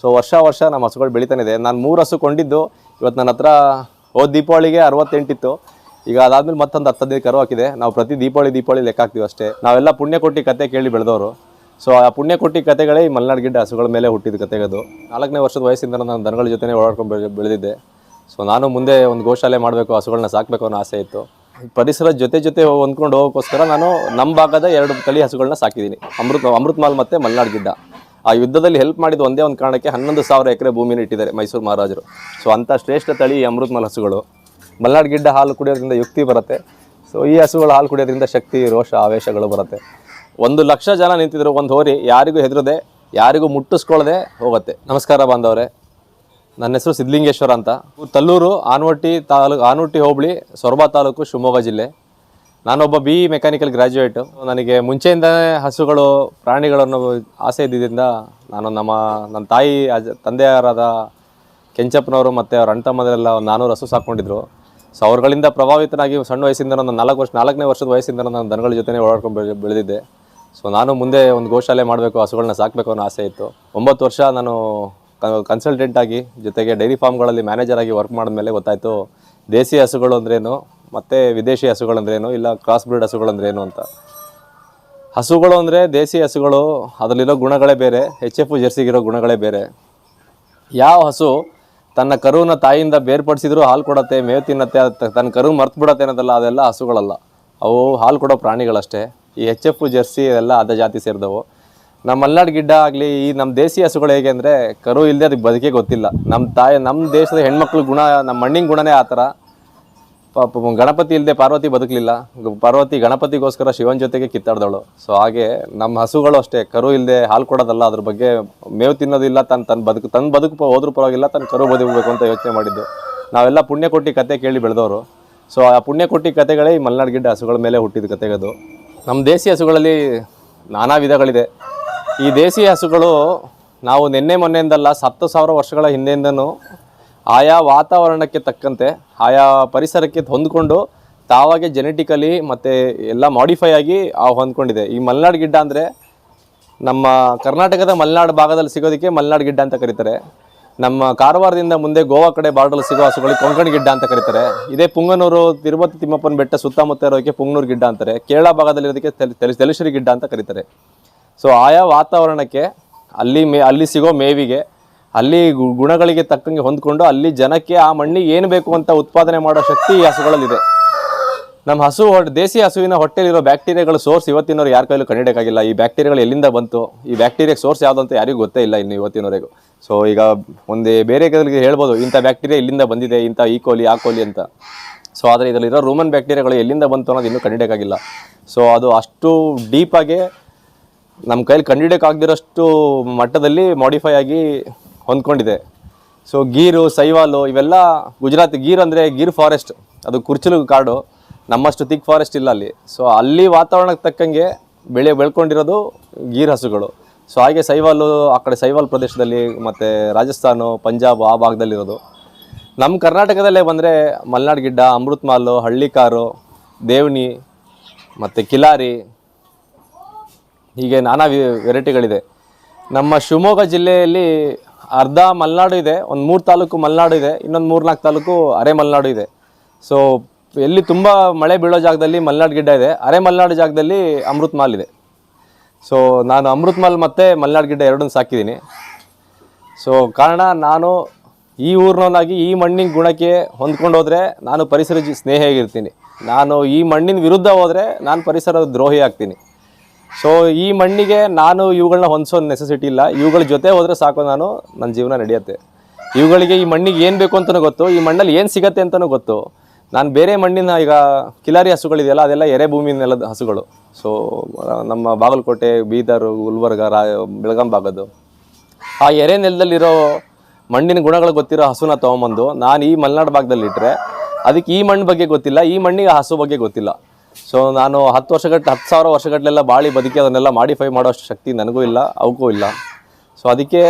So ವರ್ಷ ವರ್ಷ ನಮ್ಮ ಹಸುಗಳು ಬೆಳೀತಾನೆ ಇದೆ. ನಾನು ಮೂರು ಹಸು ಕೊಂಡಿದ್ದು ಇವತ್ತು ನನ್ನ ಹತ್ರ ಹೋದ ದೀಪಾವಳಿಗೆ ಅರವತ್ತೆಂಟಿತ್ತು. ಈಗ ಅದಾದ್ಮೇಲೆ ಮತ್ತೊಂದು ಹತ್ತು ಹದಿನೈದು ಕರು ಹಾಕಿದೆ. ನಾವು ಪ್ರತಿ ದೀಪಾವಳಿ ದೀಪಾವಳಿ ಲೆಕ್ಕ ಹಾಕ್ತೀವಿ ಅಷ್ಟೇ. ನಾವೆಲ್ಲ ಪುಣ್ಯ ಕೊಟ್ಟಿ ಕತೆ ಕೇಳಿ ಬೆಳೆದವರು. ಸೊ ಆ ಪುಣ್ಯಕೋಟಿ ಕತೆಗಳೇ ಈ ಮಲೆನಾಡು ಗಿಡ್ಡ ಹಸುಗಳ ಮೇಲೆ ಹುಟ್ಟಿದ ಕತೆಗದು. ನಾಲ್ಕನೇ ವರ್ಷದ ವಯಸ್ಸಿಂದ ನಾನು ದನಗಳ ಜೊತೆ ಓಡಾಡ್ಕೊಂಡು ಬೆಳೆ ಬೆಳೆದಿದ್ದೆ. ಸೊ ನಾನು ಮುಂದೆ ಒಂದು ಗೋಶಾಲೆ ಮಾಡಬೇಕು ಹಸುಗಳನ್ನ ಸಾಕಬೇಕು ಅನ್ನೋ ಆಸೆ ಇತ್ತು. ಪರಿಸರದ ಜೊತೆ ಜೊತೆ ಹೊಂದ್ಕೊಂಡು ಹೋಗೋಕ್ಕೋಸ್ಕರ ನಾನು ನಮ್ಮ ಭಾಗದ ಎರಡು ತಳಿ ಹಸುಗಳನ್ನ ಸಾಕಿದ್ದೀನಿ. ಅಮೃತ ಅಮೃತಮಾಲ್ ಮತ್ತು ಮಲೆನಾಡು ಗಿಡ್ಡ. ಆ ಯುದ್ಧದಲ್ಲಿ ಹೆಲ್ಪ್ ಮಾಡಿದ ಒಂದೇ ಒಂದು ಕಾರಣಕ್ಕೆ ಹನ್ನೊಂದು ಸಾವಿರ ಎಕರೆ ಭೂಮಿನ ಇಟ್ಟಿದ್ದಾರೆ ಮೈಸೂರು ಮಹಾರಾಜರು. ಸೊ ಅಂಥ ಶ್ರೇಷ್ಠ ತಳಿ ಈ ಅಮೃತ್ಮಾಲ್ ಹಸುಗಳು. ಮಲ್ನಾಡ್ ಗಿಡ್ಡ ಹಾಲು ಕುಡಿಯೋದ್ರಿಂದ ಯುಕ್ತಿ ಬರುತ್ತೆ. ಸೊ ಈ ಹಸುಗಳು ಹಾಲು ಕುಡಿಯೋದ್ರಿಂದ ಶಕ್ತಿ, ರೋಷ, ಆವೇಶಗಳು ಬರುತ್ತೆ. ಒಂದು ಲಕ್ಷ ಜನ ನಿಂತಿದ್ರು, ಒಂದು ಹೋರಿ ಯಾರಿಗೂ ಹೆದರದೆ, ಯಾರಿಗೂ ಮುಟ್ಟಿಸ್ಕೊಳ್ಳದೆ ಹೋಗುತ್ತೆ. ನಮಸ್ಕಾರ ಬಾಂಧವ್ರೆ. ನನ್ನ ಹೆಸರು ಸಿದ್ಧಲಿಂಗೇಶ್ವರ ಅಂತ. ತಲ್ಲೂರು, ಆನವಟ್ಟಿ ತಾಲೂಕು ಆನವಟ್ಟಿ ಹೋಬಳಿ, ಸೊರಬ ತಾಲೂಕು ಶಿವಮೊಗ್ಗ ಜಿಲ್ಲೆ. ನಾನೊಬ್ಬ ಬಿ ಮೆಕ್ಯಾನಿಕಲ್ ಗ್ರ್ಯಾಜುಯೇಟು ನನಗೆ ಮುಂಚೆಯಿಂದಲೇ ಹಸುಗಳು, ಪ್ರಾಣಿಗಳನ್ನು ಆಸೆ ಇದ್ದಿದ್ದರಿಂದ ನಾನು ನಮ್ಮ, ನನ್ನ ತಾಯಿ, ಅಜ, ತಂದೆಯರಾದ ಕೆಂಚಪ್ಪನವರು ಮತ್ತು ಅವ್ರ ಅಣ್ಣ ತಮ್ಮದರೆಲ್ಲ ಒಂದು ನಾನ್ನೂರು ಹಸು ಸಾಕೊಂಡಿದ್ರು ಸೊ ಅವ್ರುಗಳಿಂದ ಪ್ರಭಾವಿತನಾಗಿ ಸಣ್ಣ ವಯಸ್ಸಿಂದ ನಾನು ನಾಲ್ಕು ವರ್ಷ, ನಾಲ್ಕನೇ ವರ್ಷದ ವಯಸ್ಸಿಂದ ನಾನು ದನಗಳ ಜೊತೆನೇ ಓಡಾಡ್ಕೊಂಡು ಬೆಳೆ, ಬೆಳೆದಿದ್ದೆ. ಸೊ ನಾನು ಮುಂದೆ ಒಂದು ಗೋಶಾಲೆ ಮಾಡಬೇಕು, ಹಸುಗಳನ್ನ ಸಾಕಬೇಕು ಅನ್ನೋ ಆಸೆ ಇತ್ತು. ಒಂಬತ್ತು ವರ್ಷ ನಾನು ಕನ್ಸಲ್ಟೆಂಟ್ ಆಗಿ ಜೊತೆಗೆ ಡೈರಿ ಫಾರ್ಮ್ಗಳಲ್ಲಿ ಮ್ಯಾನೇಜರ್ ಆಗಿ ವರ್ಕ್ ಮಾಡಿದ್ಮೇಲೆ ಗೊತ್ತಾಯಿತು, ದೇಸಿ ಹಸುಗಳು ಅಂದ್ರೇನು? ಮತ್ತು ವಿದೇಶಿ ಹಸುಗಳಂದ್ರೇನು ಇಲ್ಲ ಕ್ರಾಸ್ ಬ್ರೀಡ್ ಹಸುಗಳು ಅಂದ್ರೇನು ಅಂತ. ಹಸುಗಳು ಅಂದರೆ ದೇಸಿ ಹಸುಗಳು, ಅದರಲ್ಲಿರೋ ಗುಣಗಳೇ ಬೇರೆ ಎಚ್ ಎಫ್ ಜೆರ್ಸಿಗಿರೋ ಗುಣಗಳೇ ಬೇರೆ. ಯಾವ ಹಸು ತನ್ನ ಕರುವನ್ನ ತಾಯಿಯಿಂದ ಬೇರ್ಪಡಿಸಿದ್ರು ಹಾಲು ಕೊಡತ್ತೆ, ಮೇವು ತಿನ್ನತ್ತೆ ತನ್ನ ಕರು ಮರ್ತು ಬಿಡತ್ತೆ ಅನ್ನೋದಲ್ಲ ಅದೆಲ್ಲ ಹಸುಗಳಲ್ಲ. ಅವು ಹಾಲು ಕೊಡೋ ಪ್ರಾಣಿಗಳಷ್ಟೇ. ಈ ಎಚ್ ಎಫ್ ಜೆರ್ಸಿ ಎಲ್ಲ ಅದ ಜಾತಿ ಸೇರಿದವು. ನಮ್ಮ ಮಲ್ನಾಡು ಗಿಡ್ಡ ಆಗಲಿ, ಈ ನಮ್ಮ ದೇಸಿ ಹಸುಗಳು ಹೇಗೆ ಅಂದರೆ ಕರು ಇಲ್ಲದೆ ಅದಕ್ಕೆ ಬದುಕೇ ಗೊತ್ತಿಲ್ಲ. ನಮ್ಮ ತಾಯಿ, ನಮ್ಮ ದೇಶದ ಹೆಣ್ಮಕ್ಳ ಗುಣ, ನಮ್ಮ ಮಣ್ಣಿನ ಗುಣನೇ ಆ ಥರ. ಪಾಪ ಗಣಪತಿ ಇಲ್ಲದೆ ಪಾರ್ವತಿ ಬದುಕಲಿಲ್ಲ. ಪಾರ್ವತಿ ಗಣಪತಿಗೋಸ್ಕರ ಶಿವನ ಜೊತೆಗೆ ಕಿತ್ತಾಡ್ದವಳು. ಸೊ ಹಾಗೆ ನಮ್ಮ ಹಸುಗಳು ಅಷ್ಟೇ. ಕರು ಇಲ್ಲದೆ ಹಾಲು ಕೊಡೋದಲ್ಲ, ಅದ್ರ ಬಗ್ಗೆ ಮೇವು ತಿನ್ನೋದಿಲ್ಲ ತನ್ನ ತನ್ನ ಬದುಕು ತನ್ನ ಬದುಕು ಹೋದ್ರೂ ಪರವಾಗಿಲ್ಲ ತನ್ನ ಕರು ಬದುಕಬೇಕು ಅಂತ ಯೋಚನೆ ಮಾಡಿದ್ದು. ನಾವೆಲ್ಲ ಪುಣ್ಯಕೋಟಿ ಕತೆ ಕೇಳಿ ಬೆಳೆದವರು. ಸೊ ಆ ಪುಣ್ಯಕೋಟಿ ಕತೆಗಳೇ ಈ ಮಲೆನಾಡು ಗಿಡ್ಡ ಹಸುಗಳ ಮೇಲೆ ಹುಟ್ಟಿದ ಕತೆಗದು. ನಮ್ಮ ದೇಸಿ ಹಸುಗಳಲ್ಲಿ ನಾನಾ ವಿಧಗಳಿದೆ. ಈ ದೇಸಿ ಹಸುಗಳು ನಾವು ನಿನ್ನೆ ಮೊನ್ನೆಯಿಂದಲ್ಲ, ಸತ್ತು ಸಾವಿರ ವರ್ಷಗಳ ಹಿಂದೆಯಿಂದನೂ ಆಯಾ ವಾತಾವರಣಕ್ಕೆ ತಕ್ಕಂತೆ, ಆಯಾ ಪರಿಸರಕ್ಕೆ ಹೊಂದ್ಕೊಂಡು ತಾವಾಗೆ ಜೆನೆಟಿಕಲಿ ಮತ್ತು ಎಲ್ಲ ಮಾಡಿಫೈ ಆಗಿ ಹೊಂದ್ಕೊಂಡಿದೆ. ಈ ಮಲೆನಾಡು ಗಿಡ್ಡ ಅಂದರೆ ನಮ್ಮ ಕರ್ನಾಟಕದ ಮಲೆನಾಡು ಭಾಗದಲ್ಲಿ ಸಿಗೋದಕ್ಕೆ ಮಲೆನಾಡು ಗಿಡ್ಡ ಅಂತ ಕರೀತಾರೆ. ನಮ್ಮ ಕಾರವಾರದಿಂದ ಮುಂದೆ ಗೋವಾ ಕಡೆ ಬಾರ್ಡರ್ ಸಿಗೋ ಹಸುಗಳಿಗೆ ಕೊಂಕಣಿ ಗಿಡ್ಡ ಅಂತ ಕರೀತಾರೆ. ಇದೇ ಪುಂಗನೂರು, ತಿರುಪತಿ, ತಿಮ್ಮಪ್ಪನ ಬೆಟ್ಟ ಸುತ್ತಮುತ್ತ ಇರೋದಕ್ಕೆ ಪುಂಗನೂರು ಗಿಡ್ಡ ಅಂತಾರೆ. ಕೇರಳ ಭಾಗದಲ್ಲಿರೋದಕ್ಕೆ ತೆಲ್- ತೆಲುಶ್ರೀ ಗಿಡ್ಡ ಅಂತ ಕರೀತಾರೆ. ಸೊ ಆಯಾ ವಾತಾವರಣಕ್ಕೆ ಅಲ್ಲಿ ಮೇ, ಅಲ್ಲಿ ಸಿಗೋ ಮೇವಿಗೆ ಅಲ್ಲಿ ಗುಣಗಳಿಗೆ ತಕ್ಕಂಗೆ ಹೊಂದ್ಕೊಂಡು ಅಲ್ಲಿ ಜನಕ್ಕೆ ಆ ಮಣ್ಣಿಗೆ ಏನು ಬೇಕು ಅಂತ ಉತ್ಪಾದನೆ ಮಾಡೋ ಶಕ್ತಿ ಈ ಹಸುಗಳಲ್ಲಿದೆ. ನಮ್ಮ ಹಸು ದೇಸಿ ಹಸುವಿನ ಹೊಟ್ಟೆಲಿರೋ ಬ್ಯಾಕ್ಟೀರಿಯಾಗಳ ಸೋರ್ಸ್ ಇವತ್ತಿನವ್ರು ಯಾರ ಕೈಲೂ ಕಂಡಿಡಕ್ಕಾಗಿಲ್ಲ ಈ ಬ್ಯಾಕ್ಟೀರಿಯಾಗಳು ಎಲ್ಲಿಂದ ಬಂತು? ಈ ಬ್ಯಾಕ್ಟೀರಿಯಾ ಸೋರ್ಸ್ ಯಾವುದು ಯಾರಿಗೂ ಗೊತ್ತೇ ಇಲ್ಲ ಇನ್ನು ಇವತ್ತಿನವರೆಗೂ. ಸೊ ಈಗ ಒಂದೇ ಬೇರೆ ಕೈಗಳಿಗೆ ಹೇಳ್ಬೋದು, ಇಂಥ ಬ್ಯಾಕ್ಟೀರಿಯಾ ಇಲ್ಲಿಂದ ಬಂದಿದೆ, ಇಂಥ ಈ ಕೋಲಿ ಆ ಕೋಲಿ ಅಂತ. ಸೊ ಆದರೆ ಇದರಲ್ಲಿರೋ ರೂಮನ್ ಬ್ಯಾಕ್ಟೀರಿಯಾಗಳು ಎಲ್ಲಿಂದ ಬಂತು ಅನ್ನೋದು ಇನ್ನೂ ಕಂಡಿಡಿಯಕ್ಕಾಗಿಲ್ಲ ಸೊ ಅದು ಅಷ್ಟು ಡೀಪಾಗಿ ನಮ್ಮ ಕೈಲಿ ಕಂಡಿಡಕ್ಕಾಗದಿರೋಷ್ಟು ಮಟ್ಟದಲ್ಲಿ ಮಾಡಿಫೈ ಆಗಿ ಹೊಂದ್ಕೊಂಡಿದೆ. ಸೊ ಗೀರು, ಸೈವಾಲು ಇವೆಲ್ಲ ಗುಜರಾತ್ ಗೀರ್ ಅಂದರೆ ಗೀರ್ ಫಾರೆಸ್ಟ್ ಅದು ಕುರ್ಚಲು ಕಾಡು. ನಮ್ಮಷ್ಟು ತಿಕ್ ಫಾರೆಸ್ಟ್ ಇಲ್ಲ ಅಲ್ಲಿ. ಸೊ ಅಲ್ಲಿ ವಾತಾವರಣಕ್ಕೆ ತಕ್ಕಂಗೆ ಬೆಳೆ ಬೆಳ್ಕೊಂಡಿರೋದು ಗೀರ್ ಹಸುಗಳು. ಸೊ ಹಾಗೆ ಸೈವಾಲು ಆ ಕಡೆ ಸೈವಾಲ್ ಪ್ರದೇಶದಲ್ಲಿ ಮತ್ತು ರಾಜಸ್ಥಾನ, ಪಂಜಾಬ್ ಆ ಭಾಗದಲ್ಲಿರೋದು. ನಮ್ಮ ಕರ್ನಾಟಕದಲ್ಲೇ ಬಂದರೆ ಮಲೆನಾಡು ಗಿಡ್ಡ ಅಮೃತ್ ಮಾಲು ಹಳ್ಳಿಕಾರು, ದೇವ್ನಿ, ಮತ್ತು ಕಿಲಾರಿ, ಹೀಗೆ ನಾನಾ ವೆರೈಟಿಗಳಿದೆ. ನಮ್ಮ ಶಿವಮೊಗ್ಗ ಜಿಲ್ಲೆಯಲ್ಲಿ ಅರ್ಧ ಮಲೆನಾಡು ಇದೆ, ಒಂದು ಮೂರು ತಾಲೂಕು ಮಲೆನಾಡು ಇದೆ, ಇನ್ನೊಂದು ಮೂರು ನಾಲ್ಕು ತಾಲೂಕು ಅರೆ ಮಲೆನಾಡು ಇದೆ. ಸೊ ಎಲ್ಲಿ ತುಂಬ ಮಳೆ ಬೀಳೋ ಜಾಗದಲ್ಲಿ ಮಲೆನಾಡು ಗಿಡ್ಡ ಇದೆ, ಅರೆ ಮಲೆನಾಡು ಜಾಗದಲ್ಲಿ ಅಮೃತ್ ಮಾಲ್ ಇದೆ. ಸೊ ನಾನು ಅಮೃತ್ ಮಾಲ್ ಮತ್ತು ಮಲೆನಾಡು ಗಿಡ್ಡ ಎರಡನ್ನೂ ಸಾಕಿದ್ದೀನಿ. ಸೊ ಕಾರಣ ನಾನು ಈ ಊರಿನವನಾಗಿ ಈ ಮಣ್ಣಿನ ಗುಣಕ್ಕೆ ಹೊಂದ್ಕೊಂಡು ಹೋದರೆ ನಾನು ಪರಿಸರ ಸ್ನೇಹಿಯಾಗಿರ್ತೀನಿ. ನಾನು ಈ ಮಣ್ಣಿನ ವಿರುದ್ಧ ಹೋದರೆ ನಾನು ಪರಿಸರ ದ್ರೋಹಿ ಆಗ್ತೀನಿ. ಸೊ ಈ ಮಣ್ಣಿಗೆ ನಾನು ಇವುಗಳನ್ನ ಹೊಂದಿಸೋ ನೆಸೆಸಿಟಿ ಇಲ್ಲ. ಇವುಗಳ ಜೊತೆ ಹೋದರೆ ಸಾಕು ನಾನು ನನ್ನ ಜೀವನ ನಡೆಯುತ್ತೆ. ಇವುಗಳಿಗೆ ಈ ಮಣ್ಣಿಗೆ ಏನು ಬೇಕು ಅಂತಲೂ ಗೊತ್ತು, ಈ ಮಣ್ಣಲ್ಲಿ ಏನು ಸಿಗತ್ತೆ ಅಂತಲೂ ಗೊತ್ತು. ನಾನು ಬೇರೆ ಮಣ್ಣಿನ ಈಗ ಕಿಲಾರಿ ಹಸುಗಳಿದೆಯಲ್ಲ, ಅದೆಲ್ಲ ಎರೆ ಭೂಮಿ ನೆಲದ ಹಸುಗಳು. ಸೊ ನಮ್ಮ ಬಾಗಲಕೋಟೆ, ಬೀದರ್, ಗುಲ್ಬರ್ಗ, ರಾ, ಬೆಳಗಾಂ ಭಾಗದ್ದು. ಆ ಎರೆ ನೆಲದಲ್ಲಿರೋ ಮಣ್ಣಿನ ಗುಣಗಳು ಗೊತ್ತಿರೋ ಹಸುನ ತೊಗೊಂಬಂದು, ನಾನು ಈ ಮಲೆನಾಡು ಭಾಗದಲ್ಲಿ ಇಟ್ಟರೆ ಅದಕ್ಕೆ ಈ ಮಣ್ಣು ಬಗ್ಗೆ ಗೊತ್ತಿಲ್ಲ, ಈ ಮಣ್ಣಿಗೆ ಹಸು ಬಗ್ಗೆ ಗೊತ್ತಿಲ್ಲ. ಸೊ ನಾನು ಹತ್ತು ವರ್ಷಗಟ್ಟು ಹತ್ತು ಸಾವಿರ ವರ್ಷಗಟ್ಟಲೆಲ್ಲ ಬಾಳಿ ಬದುಕಿ ಅದನ್ನೆಲ್ಲ ಮಾಡಿಫೈ ಮಾಡೋಷ್ಟು ಶಕ್ತಿ ನನಗೂ ಇಲ್ಲ, ಅವಕ್ಕೂ ಇಲ್ಲ. ಸೊ ಅದಕ್ಕೆ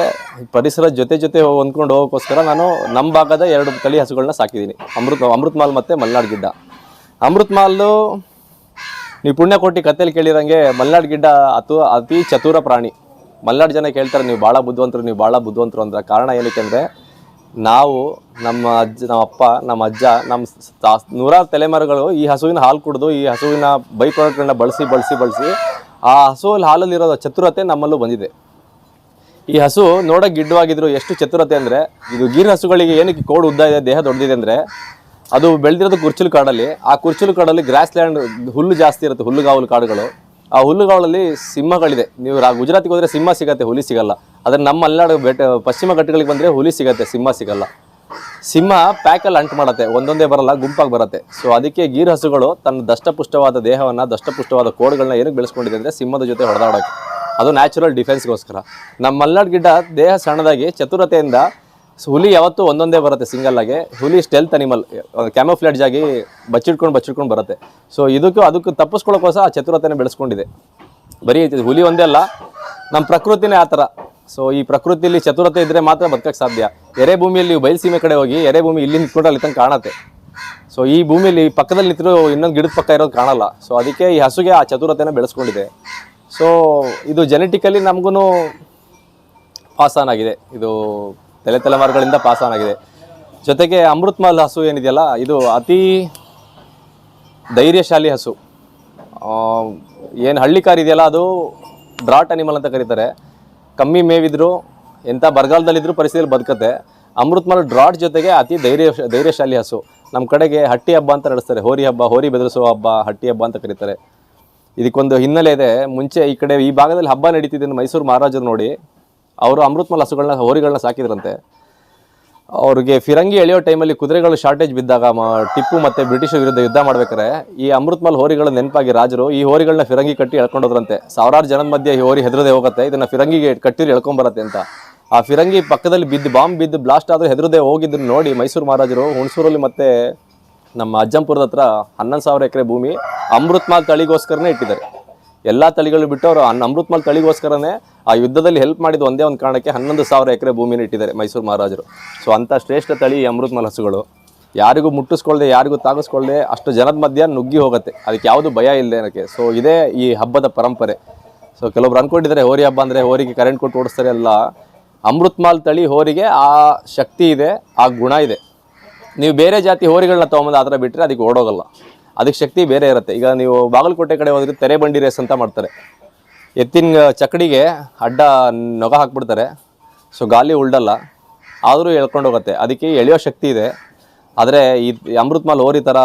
ಪರಿಸರ ಜೊತೆ ಜೊತೆ ಹೊಂದ್ಕೊಂಡು ಹೋಗೋಕ್ಕೋಸ್ಕರ ನಾನು ನಮ್ಮ ಭಾಗದ ಎರಡು ತಳಿ ಹಸುಗಳನ್ನ ಸಾಕಿದ್ದೀನಿ. ಅಮೃತ ಮಾಲ್ ಮತ್ತು ಮಲ್ನಾಡ್ ಗಿಡ್ಡ. ಅಮೃತ್ ಮಾಲು ನೀವು ಪುಣ್ಯಕೋಟಿ ಕಥೆಯಲ್ಲಿ ಕೇಳಿದಂಗೆ ಮಲ್ನಾಡ್ ಗಿಡ್ಡ ಅತು, ಅತಿ ಚತುರ ಪ್ರಾಣಿ. ಮಲ್ನಾಡು ಜನ ಕೇಳ್ತಾರೆ, ನೀವು ಭಾಳ ಬುದ್ಧಿವಂತರು, ನೀವು ಭಾಳ ಬುದ್ಧಿವಂತರು ಅಂದ್ರೆ ಕಾರಣ ಏನಕ್ಕೆ ಅಂದರೆ ನಾವು, ನಮ್ಮ ಅಜ್ಜ, ನಮ್ಮ ಅಪ್ಪ, ನಮ್ಮ ಅಜ್ಜ, ನಮ್ಮ ನೂರಾರು ತಲೆಮಾರುಗಳು ಈ ಹಸುವಿನ ಹಾಲು ಕುಡಿದು, ಈ ಹಸುವಿನ ಬೈ ಪ್ರಾಡಕ್ಟ್ಗಳನ್ನ ಬಳಸಿ ಬಳಸಿ ಬಳಸಿ, ಆ ಹಸುವಲ್ಲಿ ಹಾಲಲ್ಲಿರೋ ಚತುರತೆ ನಮ್ಮಲ್ಲೂ ಬಂದಿದೆ. ಈ ಹಸು ನೋಡೋಕೆ ಗಿಡ್ಡವಾಗಿದ್ರು ಎಷ್ಟು ಚತುರತೆ ಅಂದರೆ, ಇದು ಗೀರ್ ಹಸುಗಳಿಗೆ ಏನಕ್ಕೆ ಕೋಡ್ ಉದ್ದ ಇದೆ, ದೇಹ ದೊಡ್ಡದಿದೆ ಅಂದರೆ, ಅದು ಬೆಳೆದಿರೋದು ಕುರ್ಚಲು ಕಾಡಲ್ಲಿ. ಆ ಕುರ್ಚಲು ಕಾಡಲ್ಲಿ ಗ್ರಾಸ್ ಲ್ಯಾಂಡ್, ಹುಲ್ಲು ಜಾಸ್ತಿ ಇರುತ್ತೆ, ಹುಲ್ಲುಗಾವಲು ಕಾಡುಗಳು. ಆ ಹುಲ್ಲುಗಾವಲಲ್ಲಿ ಸಿಂಹಗಳಿದೆ. ನೀವು ರಾ, ಗುಜರಾತಿಗೆ ಹೋದರೆ ಸಿಂಹ ಸಿಗತ್ತೆ, ಹುಲಿ ಸಿಗಲ್ಲ. ಆದ್ರೆ ನಮ್ಮ ಮಲೆನಾಡು ಬೆಟ್ಟ, ಪಶ್ಚಿಮ ಘಟ್ಟಗಳಿಗೆ ಬಂದ್ರೆ ಹುಲಿ ಸಿಗತ್ತೆ, ಸಿಂಹ ಸಿಗಲ್ಲ. ಸಿಂಹ ಪ್ಯಾಕಲ್ಲಿ ಅಂಟು ಮಾಡತ್ತೆ, ಒಂದೊಂದೇ ಬರಲ್ಲ, ಗುಂಪಾಗಿ ಬರುತ್ತೆ. ಸೊ ಅದಕ್ಕೆ ಗೀರ್ ಹಸುಗಳು ತನ್ನ ದಷ್ಟಪುಷ್ಟವಾದ ದೇಹವನ್ನು, ದಷ್ಟಪುಷ್ಟವಾದ ಕೋಡ್ಗಳನ್ನ ಏನಕ್ಕೆ ಬೆಳೆಸ್ಕೊಂಡಿದೆ ಅಂದರೆ ಸಿಂಹದ ಜೊತೆ ಹೊಡೆದಾಡೋಕ್ಕೆ ಅದು ನ್ಯಾಚುರಲ್ ಡಿಫೆನ್ಸ್ಗೋಸ್ಕರ ನಮ್ಮ ಮಲೆನಾಡು ಗಿಡ್ಡ ದೇಹ ಸಣ್ಣದಾಗಿ ಚತುರತೆಯಿಂದ ಹುಲಿ ಯಾವತ್ತೂ ಒಂದೊಂದೇ ಬರುತ್ತೆ ಸಿಂಗಲ್ ಆಗಿ. ಹುಲಿ ಸ್ಟೆಲ್ತ್ ಅನಿಮಲ್ ಕ್ಯಾಮೋಫ್ಲಾಡ್ಜ್ ಆಗಿ ಬಚ್ಚಿಟ್ಕೊಂಡು ಬಚ್ಚಿಟ್ಕೊಂಡು ಬರುತ್ತೆ. ಸೊ ಇದಕ್ಕೂ ಅದಕ್ಕೂ ತಪ್ಪಿಸ್ಕೊಳ್ಳೋಕೋಸ ಆ ಚತುರತೆನ ಬೆಳೆಸ್ಕೊಂಡಿದೆ. ಬರೀ ಹುಲಿ ಒಂದೇ ಅಲ್ಲ, ನಮ್ಮ ಪ್ರಕೃತಿನೇ ಆ ಥರ. ಸೊ ಈ ಪ್ರಕೃತಿಯಲ್ಲಿ ಚತುರತೆ ಇದ್ರೆ ಮಾತ್ರ ಬದುಕಕ್ಕೆ ಸಾಧ್ಯ. ಎರೆ ಭೂಮಿಯಲ್ಲಿ ಬಯಲುಸೀಮೆ ಕಡೆ ಹೋಗಿ, ಎರೆ ಭೂಮಿ ಇಲ್ಲಿ ನಿಂತ್ಕೊಂಡ್ರೆ ಅಲ್ಲಿ ತನಕ ಕಾಣತ್ತೆ. ಸೊ ಈ ಭೂಮಿಯಲ್ಲಿ ಪಕ್ಕದಲ್ಲಿ ನಿಂತರೂ ಇನ್ನೊಂದು ಗಿಡದ ಪಕ್ಕ ಇರೋದು ಕಾಣಲ್ಲ. ಸೊ ಅದಕ್ಕೆ ಈ ಹಸುಗೆ ಆ ಚತುರತೆನ ಬೆಳೆಸ್ಕೊಂಡಿದೆ. ಸೊ ಇದು ಜೆನೆಟಿಕಲಿ ನಮಗೂ ಪಾಸ್ ಆನ್ ಆಗಿದೆ. ಇದು ತಲೆ ತಲೆಮಾರುಗಳಿಂದ ಪಾಸ್ ಆನ್ ಆಗಿದೆ. ಜೊತೆಗೆ ಅಮೃತ್ಮಲ್ ಹಸು ಏನಿದೆಯಲ್ಲ, ಇದು ಅತಿ ಧೈರ್ಯಶಾಲಿ ಹಸು. ಏನು ಹಳ್ಳಿ ಕಾರ್ ಇದೆಯಲ್ಲ, ಅದು ಡ್ರಾಟ್ ಅನಿಮಲ್ ಅಂತ ಕರೀತಾರೆ. ಕಮ್ಮಿ ಮೇವಿದ್ರು, ಎಂಥ ಬರಗಾಲದಲ್ಲಿದ್ದರೂ ಪರಿಸ್ಥಿತಿಯಲ್ಲಿ ಬದುಕತ್ತೆ. ಅಮೃತ್ಮಲ್ ಡ್ರಾಟ್ ಜೊತೆಗೆ ಅತಿ ಧೈರ್ಯ, ಧೈರ್ಯಶಾಲಿ ಹಸು. ನಮ್ಮ ಕಡೆಗೆ ಹಟ್ಟಿ ಹಬ್ಬ ಅಂತ ನಡೆಸ್ತಾರೆ. ಹೋರಿ ಹಬ್ಬ, ಹೋರಿ ಬೆದರಿಸುವ ಹಬ್ಬ, ಹಟ್ಟಿ ಹಬ್ಬ ಅಂತ ಕರೀತಾರೆ. ಇದಕ್ಕೊಂದು ಹಿನ್ನೆಲೆ ಇದೆ. ಮುಂಚೆ ಈ ಕಡೆ, ಈ ಭಾಗದಲ್ಲಿ ಹಬ್ಬ ನಡೀತಿದೆ ಮೈಸೂರು ಮಹಾರಾಜರು ನೋಡಿ, ಅವರು ಅಮೃತ್ಮಲ್ ಹಸುಗಳನ್ನ, ಹೋರಿಗಳನ್ನ ಸಾಕಿದ್ರಂತೆ. ಅವ್ರಿಗೆ ಫಿರಂಗಿ ಎಳೆಯೋ ಟೈಮಲ್ಲಿ ಕುದುರೆಗಳು ಶಾರ್ಟೇಜ್ ಬಿದ್ದಾಗ ಟಿಪ್ಪು ಮತ್ತೆ ಬ್ರಿಟಿಷ್ ವಿರುದ್ಧ ಯುದ್ಧ ಮಾಡ್ಬೇಕಾರೆ ಈ ಅಮೃತ್ಮಲ್ ಹೋರಿಗಳ ನೆನಪಾಗಿ ರಾಜರು ಈ ಹೋರಿಗಳನ್ನ ಫಿರಂಗಿ ಕಟ್ಟಿ ಎಳ್ಕೊಂಡೋದ್ರಂತೆ. ಸಾವಿರಾರು ಜನದ ಮಧ್ಯೆ ಈ ಹೋರಿ ಹೆದರದೇ ಹೋಗುತ್ತೆ, ಇದನ್ನ ಫಿರಂಗಿಗೆ ಕಟ್ಟಿರಿ ಎಳ್ಕೊಂಬರತ್ತೆ ಅಂತ. ಆ ಫಿರಂಗಿ ಪಕ್ಕದಲ್ಲಿ ಬಿದ್ದು ಬಾಂಬ್ ಬಿದ್ದು ಬ್ಲಾಸ್ಟ್ ಆದ್ರೆ ಹೆದರದೆ ಹೋಗಿದ್ದನ್ನು ನೋಡಿ ಮೈಸೂರು ಮಹಾರಾಜರು, ಹುಣಸೂರಲ್ಲಿ ಮತ್ತೆ ನಮ್ಮ ಅಜ್ಜಂಪುರದ ಹತ್ರ ಹನ್ನೊಂದು ಸಾವಿರ ಎಕರೆ ಭೂಮಿ ಅಮೃತ್ಮಾಲ್ ತಳಿಗೋಸ್ಕರನೇ ಇಟ್ಟಿದ್ದಾರೆ. ಎಲ್ಲ ತಳಿಗಳು ಬಿಟ್ಟು ಅವರು ಅನ್ ಅಮೃತ್ಮಾಲ್ ತಳಿಗೋಸ್ಕರನೇ ಆ ಯುದ್ಧದಲ್ಲಿ ಹೆಲ್ಪ್ ಮಾಡಿದ ಒಂದೇ ಒಂದು ಕಾರಣಕ್ಕೆ ಹನ್ನೊಂದು ಸಾವಿರ ಎಕರೆ ಭೂಮಿನ ಇಟ್ಟಿದ್ದಾರೆ ಮೈಸೂರು ಮಹಾರಾಜರು. ಸೊ ಅಂಥ ಶ್ರೇಷ್ಠ ತಳಿ ಈ ಅಮೃತ್ಮಾಲ್ ಹಸುಗಳು ಯಾರಿಗೂ ಮುಟ್ಟಿಸ್ಕೊಳ್ಳದೆ, ಯಾರಿಗೂ ತಾಗಿಸ್ಕೊಳ್ಳದೆ ಅಷ್ಟು ಜನದ ಮಧ್ಯ ನುಗ್ಗಿ ಹೋಗುತ್ತೆ. ಅದಕ್ಕೆ ಯಾವುದು ಭಯ ಇಲ್ಲ ಏನಕ್ಕೆ ಸೊ ಇದೇ ಈ ಹಬ್ಬದ ಪರಂಪರೆ. ಸೊ ಕೆಲವೊಬ್ರು ಅಂದ್ಕೊಂಡಿದ್ದಾರೆ ಹೋರಿ ಹಬ್ಬ ಅಂದರೆ ಹೋರಿಗೆ ಕರೆಂಟ್ ಕೊಟ್ಟು ಓಡಿಸ್ತಾರೆ ಎಲ್ಲ ಅಮೃತ್ಮಾಲ್ ತಳಿ ಹೋರಿಗೆ ಆ ಶಕ್ತಿ ಇದೆ, ಆ ಗುಣ ಇದೆ. ನೀವು ಬೇರೆ ಜಾತಿ ಹೋರಿಗಳನ್ನ ತೊಗೊಂಬಂದು ಆ ಥರ ಬಿಟ್ಟರೆ ಅದಕ್ಕೆ ಓಡೋಗಲ್ಲ. ಅದಕ್ಕೆ ಶಕ್ತಿ ಬೇರೆ ಇರುತ್ತೆ. ಈಗ ನೀವು ಬಾಗಲಕೋಟೆ ಕಡೆ ಹೋದರೆ ತೆರೆ ಬಂಡಿ ರೇಸ್ ಅಂತ ಮಾಡ್ತಾರೆ. ಎತ್ತಿನ ಚಕಡಿಗೆ ಅಡ್ಡ ನೊಗ ಹಾಕ್ಬಿಡ್ತಾರೆ. ಸೊ ಗಾಲಿ ಉಳ್ಡಲ್ಲ ಆದರೂ ಎಳ್ಕೊಂಡು ಹೋಗುತ್ತೆ. ಅದಕ್ಕೆ ಎಳೆಯೋ ಶಕ್ತಿ ಇದೆ. ಆದರೆ ಈ ಅಮೃತ್ ಮಾಲ್ ಹೋರಿ ಥರ